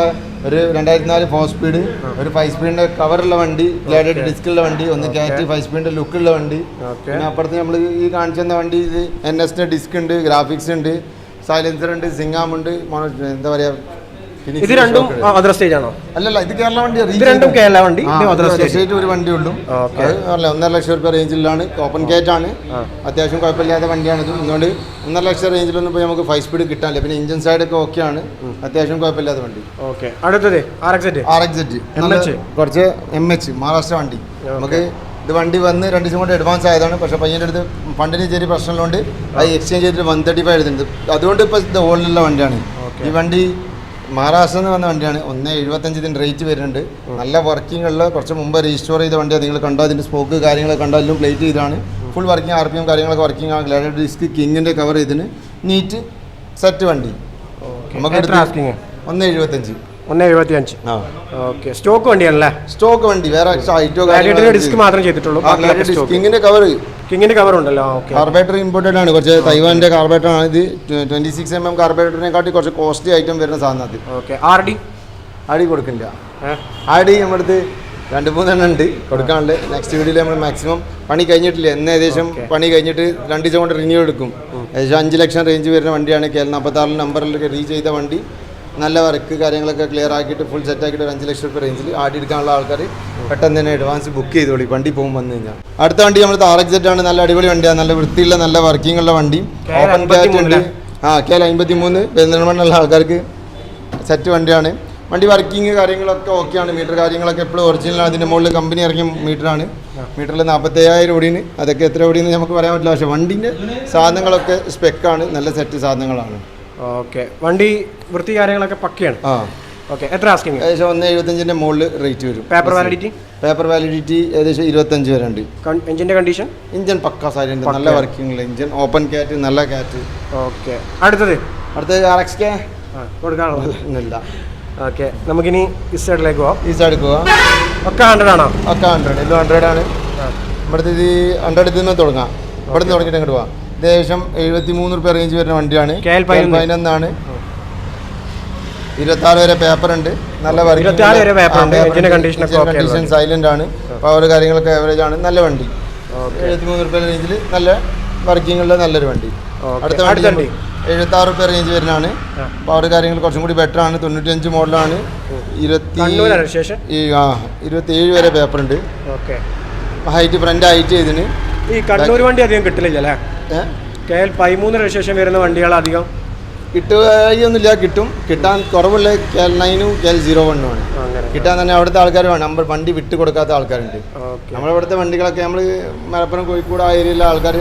ഒരു രണ്ടായിരത്തി നാല് ഫോർ സ്പീഡ് ഒരു ഫൈവ് സ്പീഡിന്റെ കവറുള്ള വണ്ടി ഗ്ലാഡഡ് ഡിസ്കുള്ള വണ്ടി ഒന്ന് ക്യാറ്റ് ഫൈവ് സ്പീഡിന്റെ ലുക്കുള്ള വണ്ടി. പിന്നെ അപ്പുറത്ത് നമ്മൾ ഈ കാണിച്ചെന്ന വണ്ടി ഇത് എൻ എസിന്റെ ഡിസ്ക് ഉണ്ട് ഗ്രാഫിക്സ് ഉണ്ട്. സൈലൻസർ ഉണ്ട് സിംഗാമുണ്ട് എന്താ പറയാ ഇത് രണ്ടും ഉണ്ട്. സ്റ്റേജ് ആണോ? അല്ലല്ല ഇത് കേരള വണ്ടി ഇത് രണ്ടും കേരള വണ്ടി സ്റ്റേജ് ഒരു വണ്ടി ഉള്ളൂ. അല്ല ഒന്നര ലക്ഷം റുപ്യ റേഞ്ചിലാണ് ഓപ്പൺ ഗേറ്റ് ആണ്. അത്യാവശ്യം കുഴപ്പമില്ലാത്ത വണ്ടിയാണ് ഇത്. അതുകൊണ്ട് ഒന്നര ലക്ഷം റേഞ്ചിലൊന്നും ഇപ്പോൾ നമുക്ക് ഫൈവ് സ്പീഡ് കിട്ടാനില്ല. പിന്നെ ഇഞ്ചിൻ സൈഡ് ഒക്കെ ഓക്കെ ആണ്. അത്യാവശ്യം കുഴപ്പമില്ലാത്ത വണ്ടി. ഓക്കെ അടുത്തത് R X at R X MH. കുറച്ച് എം എച്ച് മഹാരാഷ്ട്ര വണ്ടി. നമുക്ക് ഇത് വണ്ടി വന്ന് രണ്ട് ദിവസം കൊണ്ട് അഡ്വാൻസ് ആയതാണ്. പക്ഷേ പയ്യന്റെ അടുത്ത് ഫണ്ടിന് ചെറിയ പ്രശ്നമുള്ളതുകൊണ്ട് അത് എക്സ്ചേഞ്ച് ചെയ്തിട്ട് വൺ തേർട്ടി ഫൈവ് എഴുതുന്നുണ്ട് അതുകൊണ്ട് ഇപ്പോൾ ഇത് ഓളിലുള്ള വണ്ടിയാണ്. ഈ വണ്ടി മഹാരാഷ്ട്ര നിന്ന് വന്ന വണ്ടിയാണ്. ഒന്ന് എഴുപത്തഞ്ച് ഇതിന്റെ റേറ്റ് വരുന്നുണ്ട്. നല്ല വർക്കിംഗ് ഉള്ള കുറച്ച് മുമ്പ് രജിസ്റ്റർ ചെയ്ത വണ്ടിയാണ് നിങ്ങൾ കണ്ടോ അതിന്റെ സ്പോക്ക് കാര്യങ്ങളൊക്കെ കണ്ടോ എല്ലാം പ്ലേറ്റ് ചെയ്താണ് full working R P M കാര്യങ്ങളൊക്കെ വർക്കിംഗ് ആണ്. ഗ്ലാഡഡ് ഡിസ്ക് കിങ്ങിന്റെ കവർ ചെയ്തിന്. നീറ്റ് സെറ്റ് വണ്ടി. നമുക്ക് ഒന്ന് എഴുപത്തഞ്ച്. ഒന്ന് എഴുപത്തി അഞ്ച് ആ. ഓക്കെ. സ്റ്റോക്ക് വണ്ടിയാണല്ലേ? സ്റ്റോക്ക് വണ്ടി. വേറെ ഡിസ്ക് മാത്രം ചെയ്തിട്ടുള്ളൂ. കിങ്ങിന്റെ കവർ കിങ്ങിന്റെ കവർ ഉണ്ടല്ലോ. ഓക്കെ. കാർബേറ്റർ ഇമ്പോർട്ടഡ് ആണ്. കുറച്ച് തൈവാന്റെ കാർബേറ്റർ ആണ്. ഇത് ട്വന്റി സിക്സ് എം എം കാർബേറ്ററിനെക്കാട്ടി കുറച്ച് കോസ്റ്റ്ലി ഐറ്റം വരുന്ന സാധനം അത്. ഓക്കെ. ആർ ഡി ആടി കൊടുക്കില്ല ആടി നമ്മുടെ അടുത്ത് രണ്ട് മൂന്നെണ്ണം ഉണ്ട്. കൊടുക്കാനുണ്ട്. നെക്സ്റ്റ് വീഡിയോയിൽ നമ്മൾ മാക്സിമം പണി കഴിഞ്ഞിട്ടില്ല. എന്ന് ഏകദേശം പണി കഴിഞ്ഞിട്ട് രണ്ട് ദിവസം കൊണ്ട് റിന്യൂ എടുക്കും. ഏകദേശം അഞ്ച് ലക്ഷം റേഞ്ച് വരുന്ന വണ്ടിയാണ്. കെ എൽ നാൽപ്പത്താറ് നമ്പറിലൊക്കെ റീ ചെയ്ത വണ്ടി. നല്ല വർക്ക് കാര്യങ്ങളൊക്കെ ക്ലിയർ ആക്കിയിട്ട് ഫുൾ സെറ്റ് ആക്കിയിട്ട് ഒരു അഞ്ച് ലക്ഷം രൂപ റേഞ്ചിൽ ആടി എടുക്കാനുള്ള ആൾക്കാർ പെട്ടെന്ന് തന്നെ അഡ്വാൻസ് ബുക്ക് ചെയ്തോളി. വണ്ടി പോകും വന്നു കഴിഞ്ഞാൽ അടുത്ത വണ്ടി നമ്മൾ താറക് സെറ്റ് ആണ്. നല്ല അടിപൊളി വണ്ടിയാണ് നല്ല വൃത്തിയുള്ള നല്ല വർക്കിംഗ് ഉള്ള വണ്ടി. ഓപ്പൺ ക്യാറ്റ് ഉണ്ട്. ആ കെ അമ്പത്തി മൂന്ന് പെരിന്തൽമണ്ണുള്ള ആൾക്കാർക്ക് സെറ്റ് വണ്ടിയാണ്. വണ്ടി വർക്കിംഗ് കാര്യങ്ങളൊക്കെ ഓക്കെയാണ് മീറ്റർ കാര്യങ്ങളൊക്കെ എപ്പോഴും ഒറിജിനലാണ് അതിന്റെ മുകളിൽ കമ്പനി ഇറങ്ങിയ മീറ്ററാണ് മീറ്ററിൽ നാൽപ്പത്തയ്യായിരം ഓടിന് അതൊക്കെ എത്ര ഓടിയെന്ന് നമുക്ക് പറയാൻ പറ്റില്ല. പക്ഷേ വണ്ടിന്റെ സാധനങ്ങളൊക്കെ സ്പെക്കാണ് നല്ല സെറ്റ് സാധനങ്ങളാണ്. ഓക്കെ വണ്ടി വൃത്തി കാര്യങ്ങളൊക്കെ പക്കയാണ്. ആ. ഓക്കെ എത്ര ആസ്കിങ് ഏകദേശം ഒന്ന് എഴുപത്തഞ്ചിന്റെ മുകളിൽ റേറ്റ് വരും. പേപ്പർ വാലിഡിറ്റി പേപ്പർ വാലിഡിറ്റി ഏകദേശം ഇരുപത്തഞ്ച് വരെ ഉണ്ട്. എഞ്ചിന്റെ കണ്ടീഷൻ ഇഞ്ചൻ പക്ക സൈലന്റ് നല്ല വർക്കിംഗ് എഞ്ചിൻ ഓപ്പൺ കാറ്റ് നല്ല കാറ്റ് ഓക്കെ അടുത്തത്? അടുത്തത് ആർ എക്സ് കെ കൊടുക്കാനുള്ള ഓക്കെ നമുക്കിനി ഈ സൈഡിലേക്ക് പോവാം. ഈ സൈഡിൽ പോവാം. ഒക്കെ ഹൺഡ്രഡ് ആണോ? ഒക്കെ ഹൺഡ്രഡ് ഇത് ഹൺഡ്രഡ് ആണ്. ഇവിടുത്തെ ഇത് ഹൺഡ്രഡ് ഇതിൽ നിന്ന് തുടങ്ങാം. ഇവിടെ നിന്ന് തുടങ്ങിയിട്ട് അങ്ങോട്ട് പോവാം. ഏകദേശം എഴുപത്തി മൂന്ന് റുപ്യ റേഞ്ച് വരുന്ന വണ്ടിയാണ്. KL ഇരുപത്തി പതിനൊന്നാണ് ഇരുപത്താറ് വരെ പേപ്പർ ഉണ്ട്. നല്ല കണ്ടീഷൻ 26 വരെ ഉണ്ട്. ഉണ്ട്. paper engine ഒക്കെ okay ആണ് സൈലന്റ് ആണ്. പവർ കാര്യങ്ങളൊക്കെ ആവറേജ് ആണ്. നല്ല വണ്ടി. എഴുപത്തി മൂന്ന് റുപ്യ റേഞ്ചിൽ നല്ല വർക്കിംഗ് ഉള്ള നല്ലൊരു വണ്ടി. അടുത്ത വണ്ടി എഴുപത്തി ആറ് റുപ്യ റേഞ്ച് വരുന്നതാണ്. പവർ കാര്യങ്ങൾ കുറച്ചും കൂടി ബെറ്റർ ആണ്. തൊണ്ണൂറ്റഞ്ച് മോഡലാണ് ഇരുപത്തി ആ ഇരുപത്തി ഏഴ് വരെ പേപ്പർ ഉണ്ട്. ഹൈറ്റ് ഫ്രണ്ട് ഹൈറ്റ് ചെയ്തിന്. ഈ കണ്ണൂർ വണ്ടി അധികം കിട്ടില്ല അല്ലേ? കെ എൽ പതിമൂന്ന് രജിസ്ട്രേഷൻ വരുന്ന വണ്ടികൾ അധികം? കിട്ടുകയൊന്നുമില്ല കിട്ടും. കിട്ടാൻ കുറവുള്ള കെ എൽ നയനും കെ എൽ സീറോ വണ്ണും ആണ്. കിട്ടാൻ തന്നെ അവിടുത്തെ ആൾക്കാർ വേണം. നമ്മൾ വണ്ടി വിട്ടു കൊടുക്കാത്ത ആൾക്കാരുണ്ട്. നമ്മളിവിടുത്തെ വണ്ടികളൊക്കെ നമ്മൾ മലപ്പുറം കോഴിക്കോട് ആ ഏരിയയിലെ ആൾക്കാർ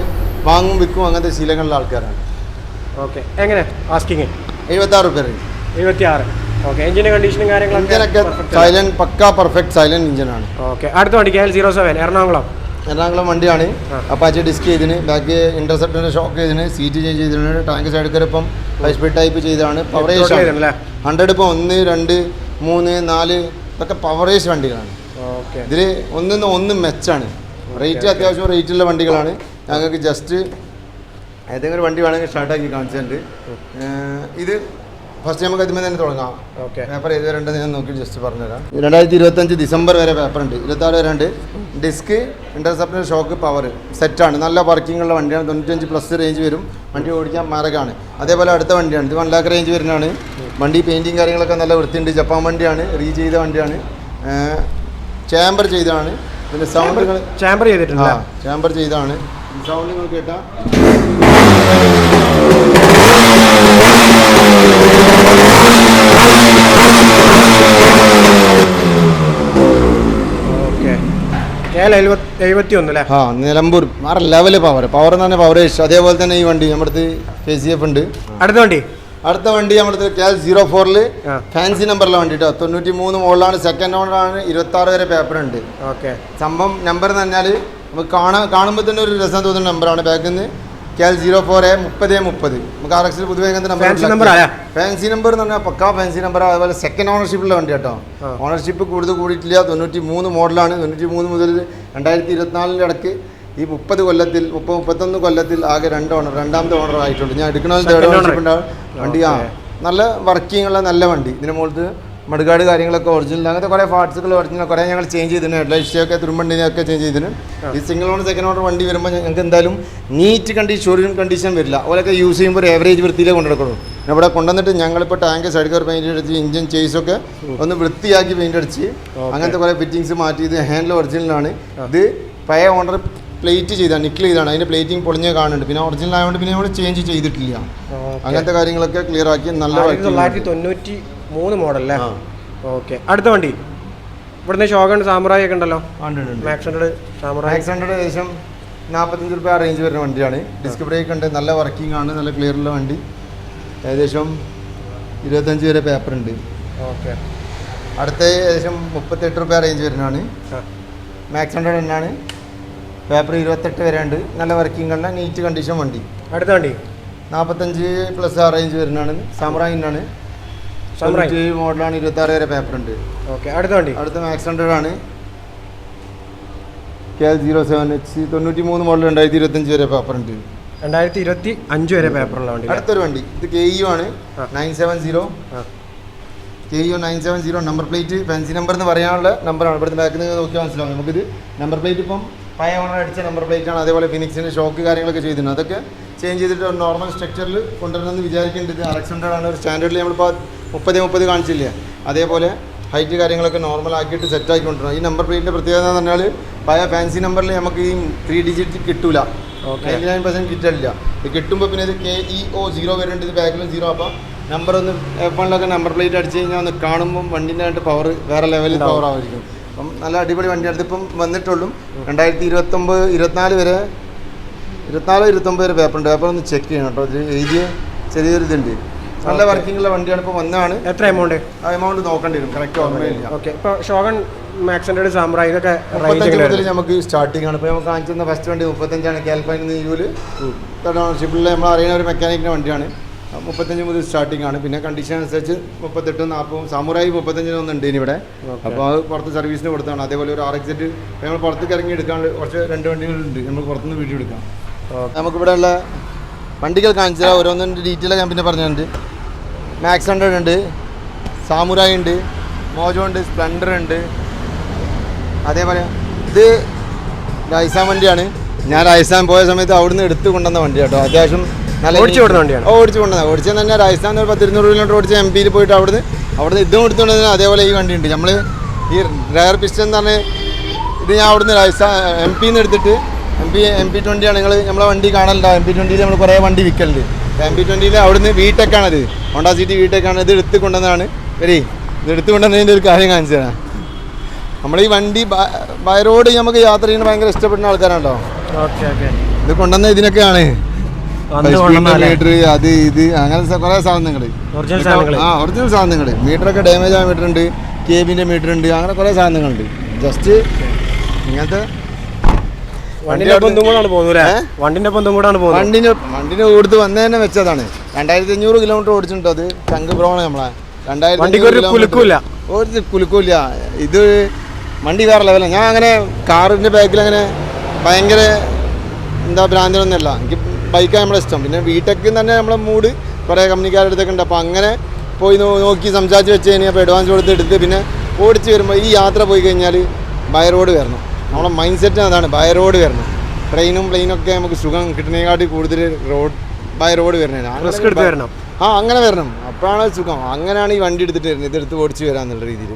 വാങ്ങും വിൽക്കും. അങ്ങനത്തെ ശീലങ്ങളുള്ള ആൾക്കാരാണ്. ഓക്കെ. എങ്ങനെ? ആസ്കിങ് എഴുപത്തി ആറ് റുപ്യ എഴുപത്തി ആറ് ഓക്കെ എഞ്ചിന്റെ കണ്ടീഷനും കാര്യങ്ങളൊക്കെ ഇഞ്ചനൊക്കെ സൈലന്റ് പക്ക പെർഫെക്റ്റ് സൈലന്റ് എഞ്ചിനാണ് ഓക്കെ. അടുത്ത വണ്ടി K L zero seven Ernakulam. Ernakulam വണ്ടിയാണ്. അപ്പാച്ചി ഡിസ്ക് ചെയ്തിന് ബാക്ക് ഇന്റർസെപ്റ്ററിന്റെ ഷോക്ക് ചെയ്തിന് സീറ്റ് ചേഞ്ച് ചെയ്തിന് ടാങ്ക് സൈഡ് കയറി ഇപ്പം ഹൈ സ്പീഡ് ടൈപ്പ് ചെയ്താണ് പവറേജ് ഹൺഡ്രഡ് ഇപ്പം ഒന്ന് രണ്ട് മൂന്ന് നാല് ഇതൊക്കെ പവറേജ് വണ്ടികളാണ്. ഇതിൽ ഒന്നിന്ന് ഒന്ന് മെച്ചാണ് റേറ്റ് അത്യാവശ്യം റേറ്റുള്ള വണ്ടികളാണ്. ഞങ്ങൾക്ക് ജസ്റ്റ് ഏതെങ്കിലും ഒരു വണ്ടി വേണമെങ്കിൽ സ്റ്റാർട്ടാക്കി കാണിച്ചിട്ടുണ്ട്. ഇത് ഫസ്റ്റ് നമുക്ക് അതിന്മേൽ തന്നെ തുടങ്ങാം. ഓക്കെ പേപ്പർ ഏത് വരെ ഉണ്ടെന്ന് ഞാൻ നോക്കി ജസ്റ്റ് പറഞ്ഞുതരാം. രണ്ടായിരത്തി ഇരുപത്തഞ്ച് ഡിസംബർ വരെ പേപ്പർ ഉണ്ട്. ഇരുപത്താറ് വരെ ഉണ്ട്. ഡിസ്ക് ഇന്റർസെപ്റ്റർ ഷോക്ക് പവർ സെറ്റാണ് നല്ല വർക്കിംഗ് ഉള്ള വണ്ടിയാണ്. തൊണ്ണൂറ്റഞ്ച് പ്ലസ് റേഞ്ച് വരും. വണ്ടി ഓടിക്കാൻ മാരകാണ് അതേപോലെ അടുത്ത വണ്ടിയാണ്. ഇത് വൺ ലാക്ക് റേഞ്ച് വരുന്നതാണ്. വണ്ടി പെയിന്റിങ് കാര്യങ്ങളൊക്കെ നല്ല വൃത്തിയുണ്ട്. ജപ്പാൻ വണ്ടിയാണ്. റീ ചെയ്ത വണ്ടിയാണ്. ചേംബർ ചെയ്തതാണ്. പിന്നെ സൗണ്ടുകൾ ചാമ്പർ ചെയ്തിട്ടുണ്ട് ചാമ്പർ ചേംബർ ചെയ്താണ് സൗണ്ട് നിങ്ങൾ കേട്ടാ ഓക്കെ കെ എൽ എഴുപത്തി എഴുപത്തി ഒന്ന് അല്ലേ ആ നിലമ്പൂർ. വേറെ ലെവൽ പവർ പവർ എന്ന് പറഞ്ഞാൽ പവറേജ് അതേപോലെ തന്നെ ഈ വണ്ടി നമ്മുടെ അടുത്ത് കെ സി എഫ് ഉണ്ട്. അടുത്ത വണ്ടി? അടുത്ത വണ്ടി നമ്മുടെ കെ സീറോ ഫോറിൽ ഫാൻസി നമ്പറിലെ വണ്ടി കേട്ടോ തൊണ്ണൂറ്റി മൂന്ന് മുകളിലാണ് സെക്കൻഡ് ഓണറാണ് ഇരുപത്തി ആറ് വരെ പേപ്പർ ഉണ്ട്. ഓക്കെ. സംഭവം നമ്പർ എന്ന് പറഞ്ഞാൽ നമുക്ക് കാണാൻ കാണുമ്പോൾ തന്നെ ഒരു രസം തോന്നുന്ന നമ്പറാണ് ബാക്കിൽ നിന്ന് K L zero four A മുപ്പത് മുപ്പത്. നമുക്ക് ആർ എക്സിൽ പൊതുവെ ഇങ്ങനത്തെ ആയാ? ഫാൻസി നമ്പർ എന്ന് പറഞ്ഞാൽ പക്കാ ഫാൻസി നമ്പർ അതുപോലെ സെക്കൻഡ് ഓണർഷിപ്പുള്ള വണ്ടി കേട്ടോ. ഓണർഷിപ്പ് കൂടുതൽ കൂടിയിട്ടില്ല. തൊണ്ണൂറ്റി മൂന്ന് മോഡലാണ് തൊണ്ണൂറ്റി മൂന്ന് മുതൽ രണ്ടായിരത്തി ഇരുപത്തിനാലിന്റെ ഇടയ്ക്ക് ഈ മുപ്പത് കൊല്ലത്തിൽ മുപ്പത് മുപ്പത്തൊന്ന് കൊല്ലത്തിൽ ആകെ രണ്ട് ഓണർ രണ്ടാമത്തെ ഓണർ ആയിട്ടുണ്ട്. ഞാൻ എടുക്കണമെങ്കിൽ Second തേർഡ് owner. ഓണർഷിപ്പ് ഉണ്ടാവും. വണ്ടി ആ നല്ല വർക്കിംഗ് ഉള്ള നല്ല വണ്ടി. ഇതിന് മുകളിൽ മടുകാട് കാര്യങ്ങളൊക്കെ ഒറിജിനൽ അങ്ങനത്തെ കുറേ പാർട്സുകൾ ഒറിജിനൽ കുറേ ഞങ്ങൾ ചേഞ്ച് ചെയ്തിട്ടുണ്ട്. ഹെഡ്ലൈറ്റ്സൊക്കെ തുരുമ്പണ്ടിനെയൊക്കെ ചേഞ്ച് ചെയ്തിട്ടുണ്ട്. ഈ സിംഗിൾ ഓൺ സെക്കൻഡ് ഓർഡർ വണ്ടി വരുമ്പോൾ ഞങ്ങൾക്ക് എന്തായാലും നീറ്റ് കണ്ടീഷൻ ഷോറൂം കണ്ടീഷൻ വരില്ല. ഓലൊക്കെ യൂസ് ചെയ്യുമ്പോൾ ഒരു ആവറേജ് വൃത്തിയിലേ കൊണ്ടുനടക്കുള്ളൂ. ഇവിടെ കൊണ്ടുവന്നിട്ട് ഞങ്ങളിപ്പോൾ ടാങ്ക് സൈഡ് കവർ പെയിന്റ് അടിച്ച് ഇഞ്ചിൻ ചേസൊക്കെ ഒന്ന് വൃത്തിയാക്കി പെയിന്റ് അടിച്ച് അങ്ങനത്തെ കുറേ ഫിറ്റിങ്സ് മാറ്റി ഇത് ഹാൻഡിൽ ഒറിജിനലാണ് ഇത് പഴയ ഓണർ പ്ലേറ്റ് ചെയ്താണ് നിക്കിൾ ചെയ്താണ്. അതിന്റെ പ്ലേറ്റിംഗ് പൊളിഞ്ഞ കാണുന്നുണ്ട്. പിന്നെ ഒറിജിനൽ ആയതുകൊണ്ട് പിന്നെ നമ്മൾ ചേഞ്ച് ചെയ്തിട്ടില്ല. അങ്ങനത്തെ കാര്യങ്ങളൊക്കെ ക്ലിയർ ആക്കി നല്ല തൊള്ളായിരത്തി തൊണ്ണൂറ്റി മൂന്ന് മോഡൽ അല്ലേ. ഓക്കെ. അടുത്ത വണ്ടി. ഇവിടുന്ന് ഷോഗൺ സാമുറായി ഒക്കെ ഉണ്ടല്ലോ? ഉണ്ട്, ഉണ്ട്, ഉണ്ട്. Max hundred Samurai. Max hundred ഏകദേശം നാൽപ്പത്തഞ്ച് റുപ്യ റേഞ്ച് വരുന്ന വണ്ടിയാണ്. ഡിസ്ക് ബ്രേക്ക് ഉണ്ട് നല്ല വർക്കിംഗ് ആണ് നല്ല ക്ലിയർ ഉള്ള വണ്ടി. ഏകദേശം ഇരുപത്തഞ്ച് വരെ പേപ്പർ ഉണ്ട്. ഓക്കെ. അടുത്ത ഏകദേശം മുപ്പത്തെട്ട് റുപ്യ റേഞ്ച് വരുന്നതാണ്. മാക്സ് ഹൺഡ്രഡ് തന്നെയാണ്. പേപ്പർ ഇരുപത്തെട്ട് വരെ ഉണ്ട്. നല്ല വർക്കിംഗ് ഉള്ള നീറ്റ് കണ്ടീഷൻ വണ്ടി. അടുത്ത വണ്ടി. നാൽപ്പത്തഞ്ച് പ്ലസ് ആ റേഞ്ച് വരുന്നതാണ്. സാമ്രായിനാണ് സാമ്രായി. മോഡലാണ് ഇരുപത്താറ് വരെ പേപ്പർ ഉണ്ട്. ഓക്കെ അടുത്ത വണ്ടി. അടുത്ത മാക്സ് ഹൺഡ്രഡ് ആണ്. K L zero seven H തൊണ്ണൂറ്റി മൂന്ന് മോഡൽ രണ്ടായിരത്തി ഇരുപത്തഞ്ച് വരെ പേപ്പർ ഉണ്ട്. രണ്ടായിരത്തി ഇരുപത്തി അഞ്ച് വരെ പേപ്പറുള്ള വണ്ടി? അടുത്തൊരു വണ്ടി. ഇത് കെ യു ആണ്. ആ. Nine seven zero. K U nine seven zero number plate fancy number എന്ന് പറയാനുള്ള നമ്പറാണ് ഇവിടുത്തെ ബാക്കിൽ നിന്ന് നോക്കിയാൽ മനസ്സിലാവും. നമുക്കിത് നമ്പർ പ്ലേറ്റ് ഇപ്പം പഴയ ഓണർ അടിച്ച നമ്പർ പ്ലേറ്റ് ആണ്. അതേപോലെ ഫിനിക്സിന്റെ ഷോക്ക് കാര്യങ്ങളൊക്കെ ചെയ്തിട്ടുണ്ട്. അതൊക്കെ ചേഞ്ച് ചെയ്തിട്ട് നോർമൽ സ്ട്രക്ചറിൽ കൊണ്ടുവരണമെന്ന് വിചാരിക്കേണ്ടത് അലക്സാണ്ടർ ആണ്. ഒരു സ്റ്റാൻഡേർഡിൽ നമ്മളിപ്പോൾ മുപ്പത് മുപ്പത് കാണിച്ചില്ല? അതേപോലെ ഹൈറ്റ് കാര്യങ്ങളൊക്കെ നോർമൽ ആക്കിയിട്ട് സെറ്റ് കൊണ്ടുവരണം. ഈ നമ്പർ പ്ലേറ്റിന്റെ പ്രത്യേകത എന്ന് പറഞ്ഞാൽ പഴയ ഫാൻസി നമ്പറിൽ നമുക്ക് ഈ ത്രീ ഡിജിറ്റ് കിട്ടില്ല ഓക്കെ നയന്റി നയൻ പെർസെന്റ് കിട്ടില്ല ഇത് കിട്ടുമ്പോൾ പിന്നെ ഇത് കെ ഇ ഒ സീറോ വരുന്നുണ്ട് ഇത് ബാക്കിലും സീറോ അപ്പോൾ നമ്പർ ഒന്ന് ഫോണിലൊക്കെ നമ്പർ പ്ലേറ്റ് അടിച്ച് കഴിഞ്ഞാൽ ഒന്ന് കാണുമ്പോൾ വണ്ടിന്റെ ആയിട്ട് പവർ വേറെ ലെവലിൽ പവർ ആയിരിക്കും അപ്പം നല്ല അടിപൊളി വണ്ടി അടുത്തിപ്പം വന്നിട്ടുള്ളൂ. രണ്ടായിരത്തി ഇരുപത്തൊമ്പത് ഇരുപത്തിനാല് വരെ ഇരുപത്തിനാലോ ഇരുപത്തൊമ്പത് വരെ പേപ്പർ ഉണ്ട്. പേപ്പർ ഒന്ന് ചെക്ക് ചെയ്യണം കേട്ടോ. ഇത് എഴുതിയ ചെറിയൊരു ഇതുണ്ട് നല്ല വർക്കിംഗ് ഉള്ള വണ്ടിയാണ് ഇപ്പോൾ വന്നാണ് എത്ര എമൗണ്ട് ആ എമൗണ്ട് നോക്കേണ്ടി വരും കറക്റ്റ് ഓർമ്മയില്ല. ഓക്കെ ഇപ്പോൾ ഷോഗൺ മാക്സിന്റെ ഒരു സാമ്രായി ഇതൊക്കെ മുപ്പത്തഞ്ച് മുതൽ നമുക്ക് സ്റ്റാർട്ടിംഗ് ആണ്. ഇപ്പോൾ നമുക്ക് കാണിച്ചു തന്ന ഫസ്റ്റ് വണ്ടി മുപ്പത്തഞ്ചാണ്. കാൽപ്പൈൻ യൂൽ. തേർഡ് ഓണർഷിപ്പിൽ നമ്മൾ അറിയുന്ന ഒരു മെക്കാനിക്കിന്റെ വണ്ടിയാണ്. മുപ്പത്തഞ്ച് മുതൽ സ്റ്റാർട്ടിംഗ് ആണ്. പിന്നെ കണ്ടീഷൻ അനുസരിച്ച് മുപ്പത്തെട്ടും നാൽപ്പതും സാമുറായി മുപ്പത്തഞ്ചിന് ഒന്നുണ്ട് ഇനി ഇവിടെ. അപ്പോൾ അത് പുറത്ത് സർവീസിന് കൊടുത്താണ്. അതേപോലെ ഒരു ആർ എക്സെറ്റ് നമ്മൾ പുറത്തേക്ക് ഇറങ്ങി എടുക്കാനുള്ള കുറച്ച് രണ്ട് വണ്ടികളുണ്ട്. നമ്മൾ പുറത്തുനിന്ന് വീട്ടിൽ എടുക്കാം. നമുക്കിവിടെ ഉള്ള വണ്ടികൾ കാണിച്ചു തരാം. ഓരോന്നിന്റെ ഡീറ്റെയിൽ ഞാൻ പിന്നെ പറഞ്ഞിട്ടുണ്ട് മാക്സ് ഹൺഡ്രഡ് ഉണ്ട്. സാമുറായി ഉണ്ട്. മോജോ ഉണ്ട്. സ്പ്ലൻഡർ ഉണ്ട്. അതേപോലെ ഇത് രാജസ്ഥാൻ വണ്ടിയാണ്. ഞാൻ രാജസ്ഥാൻ പോയ സമയത്ത് അവിടുന്ന് എടുത്തു കൊണ്ടുവന്ന വണ്ടി കേട്ടോ അത്യാവശ്യം നല്ല ഓടിച്ച് കൊണ്ടുവന്ന വണ്ടിയാണ്? ഓടിച്ചു ഓടിച്ച് കൊണ്ടുവന്ന. ഓടിച്ചത് തന്നെ രാജസ്ഥാൻ ഒരു പത്തിരുന്നൂറ് കിലോമീറ്റർ ഓടിച്ച് എം പിയിൽ പോയിട്ട് അവിടുന്ന് അവിടുന്ന് ഇതും എടുത്തുകൊണ്ടതിന് അതേപോലെ ഈ വണ്ടി ഉണ്ട് നമ്മൾ ഈ റയർ പിസ്റ്റൻ എന്ന് പറഞ്ഞ് ഇത് ഞാൻ അവിടുന്ന് രാജസ്ഥാൻ എം പിന്ന് എടുത്തിട്ട് എം പി എം പി ട്വന്റിയാണ് നിങ്ങൾ നമ്മളെ വണ്ടി കാണലുണ്ടാവും എം പി ട്വന്റിയിൽ നമ്മൾ കുറേ വണ്ടി വിൽക്കലുണ്ട്. എം പി ട്വന്റിയിൽ അവിടുന്ന് വീടെക്കാണത് ഹോണ്ടാ സിറ്റി വീട്ടേക്കാണ് ഇത് എടുത്ത് കൊണ്ടുവന്നതാണ്. വരി ഇത് എടുത്ത് കൊണ്ടുവന്നതിന്റെ ഒരു കാര്യം കാണിച്ചു തരാം. നമ്മൾ ഈ വണ്ടി ബൈറോഡ് നമുക്ക് യാത്ര ചെയ്യുന്ന ഭയങ്കര ഇഷ്ടപ്പെടുന്ന ആൾക്കാരാണല്ലോ. ഇത് കൊണ്ടുവന്ന ഇതിനൊക്കെയാണ്? മീറ്റർ അത് ഇത് അങ്ങനെ കുറെ സാധനങ്ങൾ ആ ഒറിജിനൽ സാധനങ്ങൾ മീറ്ററൊക്കെ ഡാമേജ് ആയ മീറ്റർ ഉണ്ട്. കേബിന്റെ മീറ്റർ ഉണ്ട്. അങ്ങനെ കുറെ സാധനങ്ങളുണ്ട്. ജസ്റ്റ് ഇങ്ങനത്തെ വണ്ടിന്റെ ഒപ്പം കൂടാണ് പോകുന്നത് വണ്ടിന്റെ ഒപ്പം കൂടാണ് പോകുന്നത് വണ്ടിന് വണ്ടിന് കൊടുത്ത് വന്നതന്നെ വെച്ചതാണ്. രണ്ടായിരത്തി അഞ്ഞൂറ് കിലോമീറ്റർ ഓടിച്ചിട്ടുണ്ട് അത്. ചങ്ക് ബ്രോണ് നമ്മളെ. രണ്ടായിരത്തി ഒരു കുലുക്കുമില്ല. ഒരു കുലുക്കില്ല. ഇത് വണ്ടി വേറെ ലെവലാണ് ഞാൻ അങ്ങനെ കാറിന്റെ ബാക്കിൽ അങ്ങനെ ഭയങ്കര എന്താ ഭ്രാന്തനൊന്നുമല്ല എനിക്ക് ബൈക്കാണ് നമ്മളെ ഇഷ്ടം. പിന്നെ വീട്ടൊക്കെ തന്നെ നമ്മളെ മൂഡ് കുറേ കമ്പനിക്കാരുടെ അടുത്തൊക്കെ ഉണ്ട്. അപ്പോൾ അങ്ങനെ പോയി നോക്കി സംസാരിച്ച് വെച്ച് കഴിഞ്ഞാൽ അപ്പോൾ അഡ്വാൻസ് കൊടുത്ത് എടുത്ത് പിന്നെ ഓടിച്ച് വരുമ്പോൾ ഈ യാത്ര പോയി കഴിഞ്ഞാൽ ബൈ റോഡ് വരണം. നമ്മളെ മൈൻഡ് സെറ്റ് അതാണ്. ബൈ റോഡ് വരണം. ട്രെയിനും പ്ലെയിനും ഒക്കെ നമുക്ക് സുഖം കിട്ടുന്നതിനെക്കാട്ടി കൂടുതൽ റോഡ് ബൈ റോഡ് വരുന്നത് റിസ്ക് എടുത്ത് വരണം. ആ അങ്ങനെ വരണം. അപ്പോഴാണ് സുഖം. അങ്ങനെയാണ് ഈ വണ്ടി എടുത്തിട്ട് വരുന്നത്. ഇതെടുത്ത് ഓടിച്ച് വരാന്നുള്ള രീതിയിൽ.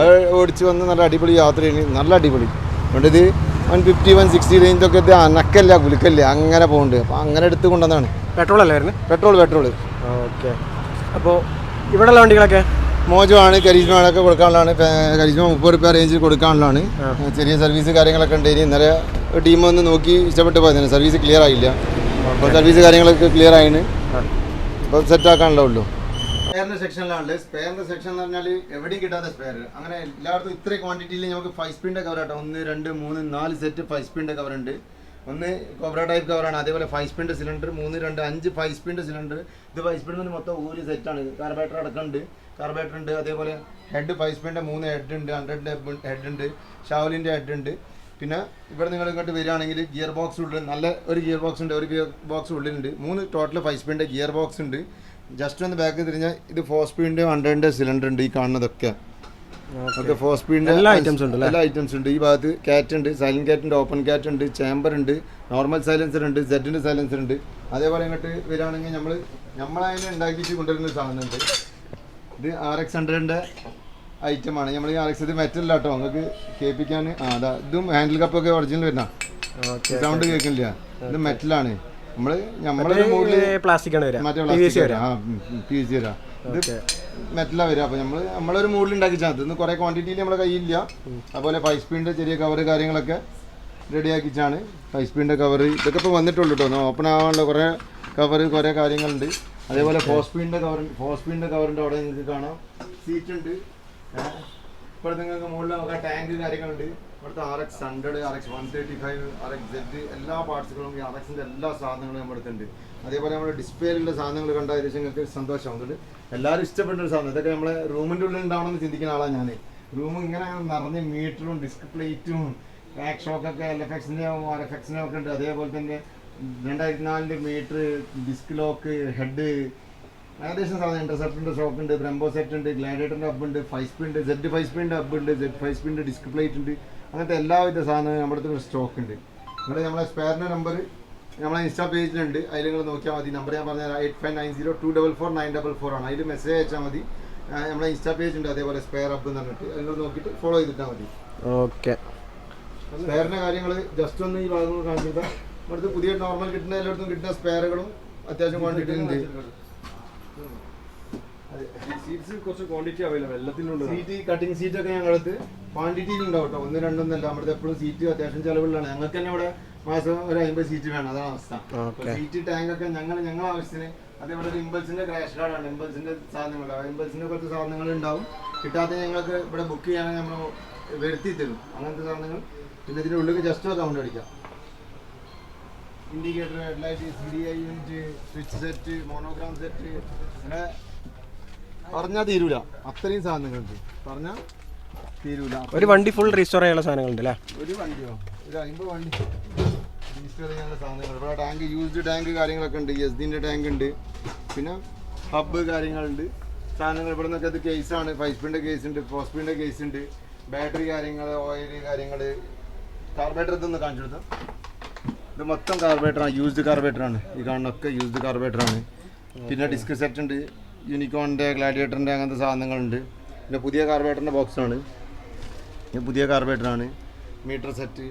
അത് ഓടിച്ച് വന്ന് നല്ല അടിപൊളി യാത്ര ചെയ്യുന്നത് നല്ല അടിപൊളി. അതുകൊണ്ട് ഇത് വൺ ഫിഫ്റ്റി വൺ സിക്സ്റ്റി റേഞ്ചൊക്കെ ഇത് അനക്കല്ല കുലുക്കല്ല അങ്ങനെ പോകുന്നുണ്ട് അപ്പോൾ അങ്ങനെ എടുത്ത് കൊണ്ടുവന്നതാണ്. പെട്രോൾ അല്ലായിരുന്നു വരുന്നത്? പെട്രോൾ പെട്രോൾ ഓക്കെ അപ്പോൾ ഇവിടെയുള്ള വണ്ടികളൊക്കെ? മോജോ ആണ് കരിസ്മകളൊക്കെ കൊടുക്കാനുള്ളതാണ് കരിസ്മ മുപ്പത് റുപ്യ റേഞ്ചിൽ കൊടുക്കാനുള്ളതാണ്. ചെറിയ സർവീസ് കാര്യങ്ങളൊക്കെ ഉണ്ട്. ഇനി ഇന്നലെ ടീം ഒന്ന് നോക്കി ഇഷ്ടപ്പെട്ട് പോയതാണ്. സർവീസ് ക്ലിയർ ആയില്ല. അപ്പോൾ സർവീസ് കാര്യങ്ങളൊക്കെ ക്ലിയർ ആയിന്. അപ്പോൾ സെറ്റ് ആക്കാനുള്ള ഉള്ളൂ. സ്പെയറിന്റെ സെക്ഷനിലാണ് സ്പെയറിന്റെ സെക്ഷൻ എന്ന് പറഞ്ഞാൽ എവിടെയും കിട്ടാത്ത സ്പെയർ അങ്ങനെ എല്ലായിടത്തും ഇത്ര ക്വാണ്ടിറ്റിയിൽ നമുക്ക് ഫൈവ് സ്പീഡിന്റെ കവർ ആട്ടോ. ഒന്ന് രണ്ട് മൂന്ന് നാല് സെറ്റ് ഫൈവ് സ്പീഡിന്റെ കവർ ഉണ്ട്. ഒന്ന് കോബ്ര ടൈപ്പ് കവറാണ് അതേപോലെ ഫൈവ് സ്പീഡിന്റെ സിലിണ്ടർ മൂന്ന് രണ്ട് അഞ്ച് ഫൈവ് സ്പീഡിന്റെ സിലിണ്ടർ ഇത് ഫൈവ് സ്പിന്റെ മൊത്തം ഊര് സെറ്റാണ് കാർബറേറ്റർ അടക്കമുണ്ട് കാർബേറ്റർ ഉണ്ട്. അതേപോലെ ഹെഡ് ഫൈവ് സ്പിന്റെ മൂന്ന് ഹെഡ് ഉണ്ട് ഹൺഡ്രഡിന്റെ ഹെഡ് ഉണ്ട് ഷാവലിന്റെ ഹെഡ് ഉണ്ട്. പിന്നെ ഇവിടെ നിങ്ങൾ ഇങ്ങോട്ട് വരികയാണെങ്കിൽ ഗിയർ ബോക്സ് ഉള്ളിൽ നല്ല ഒരു ഗിയർ ബോക്സ് ഉണ്ട് ഒരു ഗിയർ ബോക്സ് ഉള്ളിലുണ്ട്. മൂന്ന് ടോട്ടൽ ഫൈവ് സ്പീഡിന്റെ ഗിയർ ബോക്സ് ഉണ്ട്. ജസ്റ്റ് ഒന്ന് ബാക്ക് തിരിഞ്ഞാൽ ഇത് ഫോർ സ്പീഡിന്റെ ഹൺഡ്രഡിന്റെ സിലിണ്ടർ ഉണ്ട് ഈ കാണുന്നതൊക്കെ. ഓക്കെ ഫോർ സ്പീഡിന്റെ എല്ലാ ഐറ്റംസ് ഉണ്ട്? എല്ലാ ഐറ്റംസ് ഉണ്ട്. ഈ ഭാഗത്ത് കാറ്റ് ഉണ്ട് സൈലന്റ് ക്യാറ്റ് ഉണ്ട് ഓപ്പൺ ക്യാറ്റ് ഉണ്ട് ചേമ്പർ ഉണ്ട് നോർമൽ സൈലൻസർ ഉണ്ട് സെറ്റിന്റെ സൈലൻസർ ഉണ്ട്. അതേപോലെ ഇങ്ങോട്ട് വരികയാണെങ്കിൽ നമ്മൾ നമ്മളതിനെ ഉണ്ടാക്കിയിട്ട് കൊണ്ടുവരുന്ന സാധനമുണ്ട്. ഇത് ആർ എക്സ് ഹൺഡ്രഡിന്റെ ഐറ്റമാണ് നമ്മൾ ഈ ആർ എക്സ് ഇത് മെറ്റൽ കേട്ടോ നിങ്ങൾക്ക് കേൾപ്പിക്കാൻ ആ അതാ. ഇതും ഹാൻഡിൽ കപ്പൊക്കെ ഒറിജിനൽ വരുന്ന? സൗണ്ട് കേൾക്കില്ല ഇത് മെറ്റലാണ് നമ്മൾ നമ്മളൊരു മോഡൽ പ്ലാസ്റ്റിക് ആണ് വരാം. മറ്റേ പി വി സി plastic വരാം. ആ പി വി സി വരാം. ഇത് മെറ്റലാണ് മെറ്റലാ വരിക അപ്പോൾ നമ്മൾ നമ്മളൊരു മൂഡിൽ ഉണ്ടാക്കിച്ചാൽ ഇന്ന് കുറേ ക്വാണ്ടിറ്റിയിൽ നമ്മുടെ കയ്യിലില്ല. അതുപോലെ ഫൈവ് സ്പീഡിന്റെ ചെറിയ കവർ കാര്യങ്ങളൊക്കെ റെഡി ആക്കിച്ചാണ്. ഫൈവ് സ്പീഡിന്റെ കവർ ഇതൊക്കെ ഇപ്പോൾ വന്നിട്ടുള്ളൂ കേട്ടോ ഓപ്പൺ ആവാനുള്ള കുറേ കവർ കുറേ കാര്യങ്ങളുണ്ട്. അതേപോലെ ഫോർ സ്പീഡിന്റെ കവർ ഫോർ കവറിന്റെ അവിടെ നിങ്ങൾക്ക് കാണാം. സീറ്റ് ഉണ്ട് ഇപ്പോൾ നിങ്ങൾക്ക് മുകളിൽ നമുക്ക് ടാങ്ക് കാര്യങ്ങളുണ്ട്. ഇവിടുത്തെ R X hundred R X one thirty five R X Z എല്ലാ പാർട്സുകളും ഈ ആർ എക്സിന്റെ എല്ലാ സാധനങ്ങളും നമ്മുടെ അടുത്തുണ്ട്. അതേപോലെ നമ്മുടെ ഡിസ്പ്ലേയിലുള്ള സാധനങ്ങൾ കണ്ടാൽ ഏകദേശം നിങ്ങൾക്ക് സന്തോഷമാകുന്നുണ്ട് എല്ലാവരും ഇഷ്ടപ്പെട്ട ഒരു സാധനം ഇതൊക്കെ നമ്മളെ റൂമിന്റെ ഉള്ളിൽ ഉണ്ടാവണമെന്ന് ചിന്തിക്കുന്ന ആളാണ് ഞാൻ റൂം ഇങ്ങനെ നിറഞ്ഞ മീറ്ററും ഡിസ്ക് പ്ലേറ്റും ബാക്ക് ഷോക്കൊക്കെ എൽ എഫ് എക്സിന്റെ ആർ എഫ് എക്സിന്റെ ഒക്കെ ഉണ്ട്. അതേപോലെ തന്നെ രണ്ടായിരത്തി നാലിന്റെ മീറ്റർ ഡിസ്ക് ലോക്ക് ഹെഡ് ഏകദേശം സാധനം ഇന്റർസെപ്റ്റിന്റെ ഷോക്ക് ഉണ്ട് ബ്രംബോ സെറ്റ് ഉണ്ട് ഗ്ലാഡേറ്ററിന്റെ ഹബ്ബ് ഉണ്ട് ഫൈവ് സ്പീഡ് സെഡ് ഫൈവ് സ്പീഡിന്റെ ഹബ് ഉണ്ട് സെഡ് ഫൈവ് സ്പീഡിന്റെ ഡിസ്ക് പ്ലേറ്റ് ഉണ്ട്. അങ്ങനത്തെ എല്ലാവിധ സാധനങ്ങളും നമ്മുടെ അടുത്ത് സ്റ്റോക്ക് ഉണ്ട്. ഇവിടെ നമ്മളെ സ്പെയറിന്റെ നമ്പർ നമ്മളെ ഇൻസ്റ്റാ പേജിലുണ്ട്. അതിൽ നിങ്ങൾ നോക്കിയാൽ മതി. നമ്പർ ഞാൻ പറഞ്ഞ eight five nine zero two double four nine double four ആണ്. അതിൽ മെസ്സേജ് അയച്ചാൽ മതി. നമ്മളെ ഇൻസ്റ്റാ പേജ് ഉണ്ട് അതേപോലെ സ്പെയർ ഹബ് എന്ന് പറഞ്ഞിട്ട്. അതിൽ നിങ്ങൾ നോക്കിയിട്ട് ഫോളോ ചെയ്തിട്ടാൽ മതി. ഓക്കെ. സ്പെയറിന്റെ കാര്യങ്ങൾ ജസ്റ്റ് ഒന്ന് ഈ ഭാഗങ്ങൾ കാണിച്ചിട്ട് ഇവിടുത്തെ പുതിയ നോർമൽ കിട്ടുന്ന എല്ലായിടത്തും കിട്ടുന്ന സ്പെയറുകളും അത്യാവശ്യം ക്വാണ്ടിറ്റി ഉണ്ട്. സീറ്റ്സ് കുറച്ച് ക്വാണ്ടിറ്റി അവൈലബിൾ എല്ലാത്തിനും സീറ്റ് കട്ടിങ് സീറ്റ് ഒക്കെ ഞങ്ങളടുത്ത് ക്വാണ്ടിറ്റിയിൽ ഉണ്ടാവും കേട്ടോ. ഒന്ന് രണ്ടൊന്നല്ല നമ്മുടെ എപ്പോഴും സീറ്റ് അത്യാവശ്യം ചെലവുള്ളതാണ് ഞങ്ങൾക്ക് തന്നെ ഇവിടെ മാസം ഒരു അമ്പത് സീറ്റ് വേണം. അതാണ് അവസ്ഥ. സീറ്റ് ടാങ്ക് ഒക്കെ ഞങ്ങൾ ഞങ്ങളെ ആവശ്യത്തിന് അതേപോലെ ഇമ്പൾസിന്റെ ക്രാഷ് കാർഡാണ് ഇമ്പൾസിന്റെ സാധനങ്ങൾ. ഇമ്പൾസിന്റെ കുറച്ച് സാധനങ്ങൾ ഉണ്ടാവും. കിട്ടാത്ത ഞങ്ങൾക്ക് ഇവിടെ ബുക്ക് ചെയ്യാണെങ്കിൽ നമ്മൾ വരുത്തി തരും. അങ്ങനത്തെ സാധനങ്ങൾ. പിന്നെ ഇതിന്റെ ഉള്ളിൽ ജസ്റ്റ് കൗണ്ട് അടിക്കാം. Indicator headlight C D I unit switch set monogram set അങ്ങനെ പറഞ്ഞാൽ തീരൂല. അത്രയും സാധനങ്ങളുണ്ട് പറഞ്ഞാൽ തീരൂല. ഒരു വണ്ടി ഫുൾ റീസ്റ്റോർ ചെയ്യാനുള്ള സാധനങ്ങളുണ്ട് അല്ലേ? ഒരു വണ്ടിയോ? ഒരു അമ്പത് വണ്ടി റീസ്റ്റോർ ചെയ്യാനുള്ള സാധനങ്ങൾ. ഇവിടെ ടാങ്ക് യൂസ്ഡ് ടാങ്ക് കാര്യങ്ങളൊക്കെ ഉണ്ട്. എസ് ഡിന്റെ ടാങ്ക് ഉണ്ട്. പിന്നെ ഹബ്ബ് കാര്യങ്ങളുണ്ട്. സാധനങ്ങൾ ഇവിടെ നിന്നൊക്കെ ഇത് കേസാണ് ഫൈവ് സ്പീഡിന്റെ കേസ് ഉണ്ട് ഫോർ സ്പീഡിന്റെ കേസ് ഉണ്ട്. ബാറ്ററി കാര്യങ്ങൾ ഓയിൽ കാര്യങ്ങൾ കാർബേറ്റർ ഇതൊന്ന് കാണിച്ചു കൊടുത്താൽ ഇത് മൊത്തം കാർബേറ്ററാണ് യൂസ്ഡ് കാർബേറ്ററാണ് ഈ കാണുന്നൊക്കെ യൂസ്ഡ് കാർബേറ്ററാണ് പിന്നെ ഡിസ്ക് സെറ്റ് ഉണ്ട് യൂണിക്കോണിന്റെ ഗ്ലാഡിയേറ്ററിന്റെ അങ്ങനത്തെ സാധനങ്ങളുണ്ട്. പിന്നെ പുതിയ കാർബേറ്ററിന്റെ ബോക്സാണ് ഇത് പുതിയ കാർബേറ്ററാണ് മീറ്റർ സെറ്റ്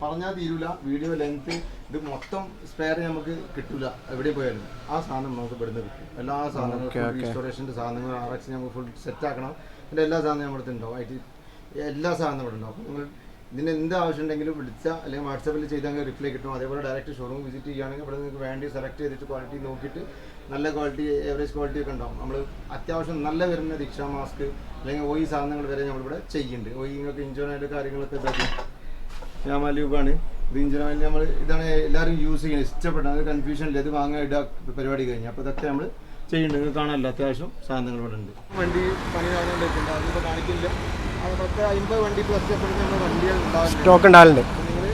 പറഞ്ഞാൽ തീരൂല വീഡിയോ ലെങ്ത് ഇത് മൊത്തം സ്പെയർ നമുക്ക് കിട്ടൂല എവിടെ പോയാലും. ആ സാധനം നമുക്ക് ഇവിടുന്ന് കിട്ടും. എല്ലാ സാധനങ്ങളും. റീസ്റ്റോറേഷന്റെ സാധനങ്ങൾ ആർ എക്സ് നമുക്ക് ഫുൾ സെറ്റ് ആക്കണം. അതിന്റെ എല്ലാ സാധനവും നമ്മുടെ ഉണ്ടാവും. ഐ ടി എല്ലാ സാധനവും ഇവിടെ ഉണ്ടാവും. നിങ്ങൾ ഇതിന് എന്ത് ആവശ്യം ഉണ്ടെങ്കിലും വിളിച്ചാൽ അല്ലെങ്കിൽ വാട്സാപ്പിൽ ചെയ്താൽ റിപ്ലൈ കിട്ടും അതേപോലെ ഡയറക്റ്റ് ഷോറൂം വിസിറ്റ് ചെയ്യുകയാണെങ്കിൽ ഇവിടെ നിങ്ങൾക്ക് വേണ്ടി സെലക്ട് ചെയ്തിട്ട് ക്വാളിറ്റി നോക്കിയിട്ട് നല്ല ക്വാളിറ്റി ഏവറേജ് ക്വാളിറ്റി ഒക്കെ ഉണ്ടാവും. നമ്മൾ അത്യാവശ്യം നല്ല വരുന്ന ദീക്ഷ മാസ്ക് അല്ലെങ്കിൽ ഓയി സാധനങ്ങൾ വരെ നമ്മളിവിടെ ചെയ്യുന്നുണ്ട്. ഓയിങ്ങൊക്കെ ഇഞ്ചോനായിട്ട് കാര്യങ്ങളൊക്കെ ഇതാക്കി. രാമാലൂബാണ് ഇത് ഇഞ്ചിനായിട്ട് നമ്മൾ ഇതാണ് എല്ലാവരും യൂസ് ചെയ്യുന്നത്. ഇഷ്ടപ്പെട്ട അത് കൺഫ്യൂഷൻ ഇല്ല. ഇത് വാങ്ങാൻ ഇടുക പരിപാടി കഴിഞ്ഞു. അപ്പോൾ ഇതൊക്കെ നമ്മൾ ചെയ്യുന്നുണ്ട്. കാണാമല്ലോ അത്യാവശ്യം സാധനങ്ങൾ ഇവിടെ ഉണ്ട്. വണ്ടി പണി കാണുന്നുണ്ട് അതിപ്പോൾ കാണിക്കില്ല പത്ത് അമ്പത് വണ്ടി പ്ലസ് എപ്പോഴും നമ്മൾ വണ്ടികൾ ഉണ്ടാവില്ല സ്റ്റോക്ക് ഉണ്ടാവലുണ്ട് നിങ്ങൾ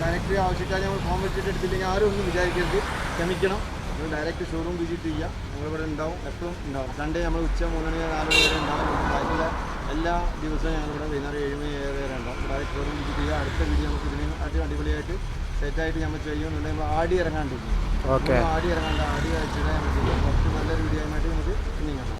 ഡയറക്റ്റ് ആവശ്യക്കാരെ നമ്മൾ ഫോം വെച്ചിട്ട് എടുത്തില്ലെങ്കിൽ ആരും ഒന്നും വിചാരിക്കരുത്. ക്ഷമിക്കണം. നിങ്ങൾ ഡയറക്റ്റ് ഷോറൂം വിസിറ്റ് ചെയ്യുക. ഞങ്ങളിവിടെ ഉണ്ടാവും. എപ്പോഴും ഉണ്ടാവും. സൺഡേ നമ്മൾ ഉച്ച മൂന്ന് മണി നാല് മണി വരെ ഉണ്ടാവും. ബാക്കിയുള്ള എല്ലാ ദിവസവും ഞങ്ങളിവിടെ വൈകുന്നേരം ഏഴ് മണി ഏഴ് വരെ ഉണ്ടാവും. ഡയറക്റ്റ് ഷോറൂം വിസിറ്റ് ചെയ്യുക. അടുത്ത വീഡിയോ നമുക്ക് ഇതിനും അടി അടിപൊളിയായിട്ട് സെറ്റായിട്ട് നമ്മൾ ചെയ്യുന്നുണ്ടെങ്കിൽ നമ്മൾ ആടി ഇറങ്ങാണ്ടിരിക്കും. ഓക്കെ ആടി ഇറങ്ങാണ്ട്. ആടി അയച്ചിട്ട് നമ്മൾ ചെയ്യും. കുറച്ച് നല്ലൊരു വീഡിയോ ആയിട്ട് നമുക്ക് ഇനി കാണാം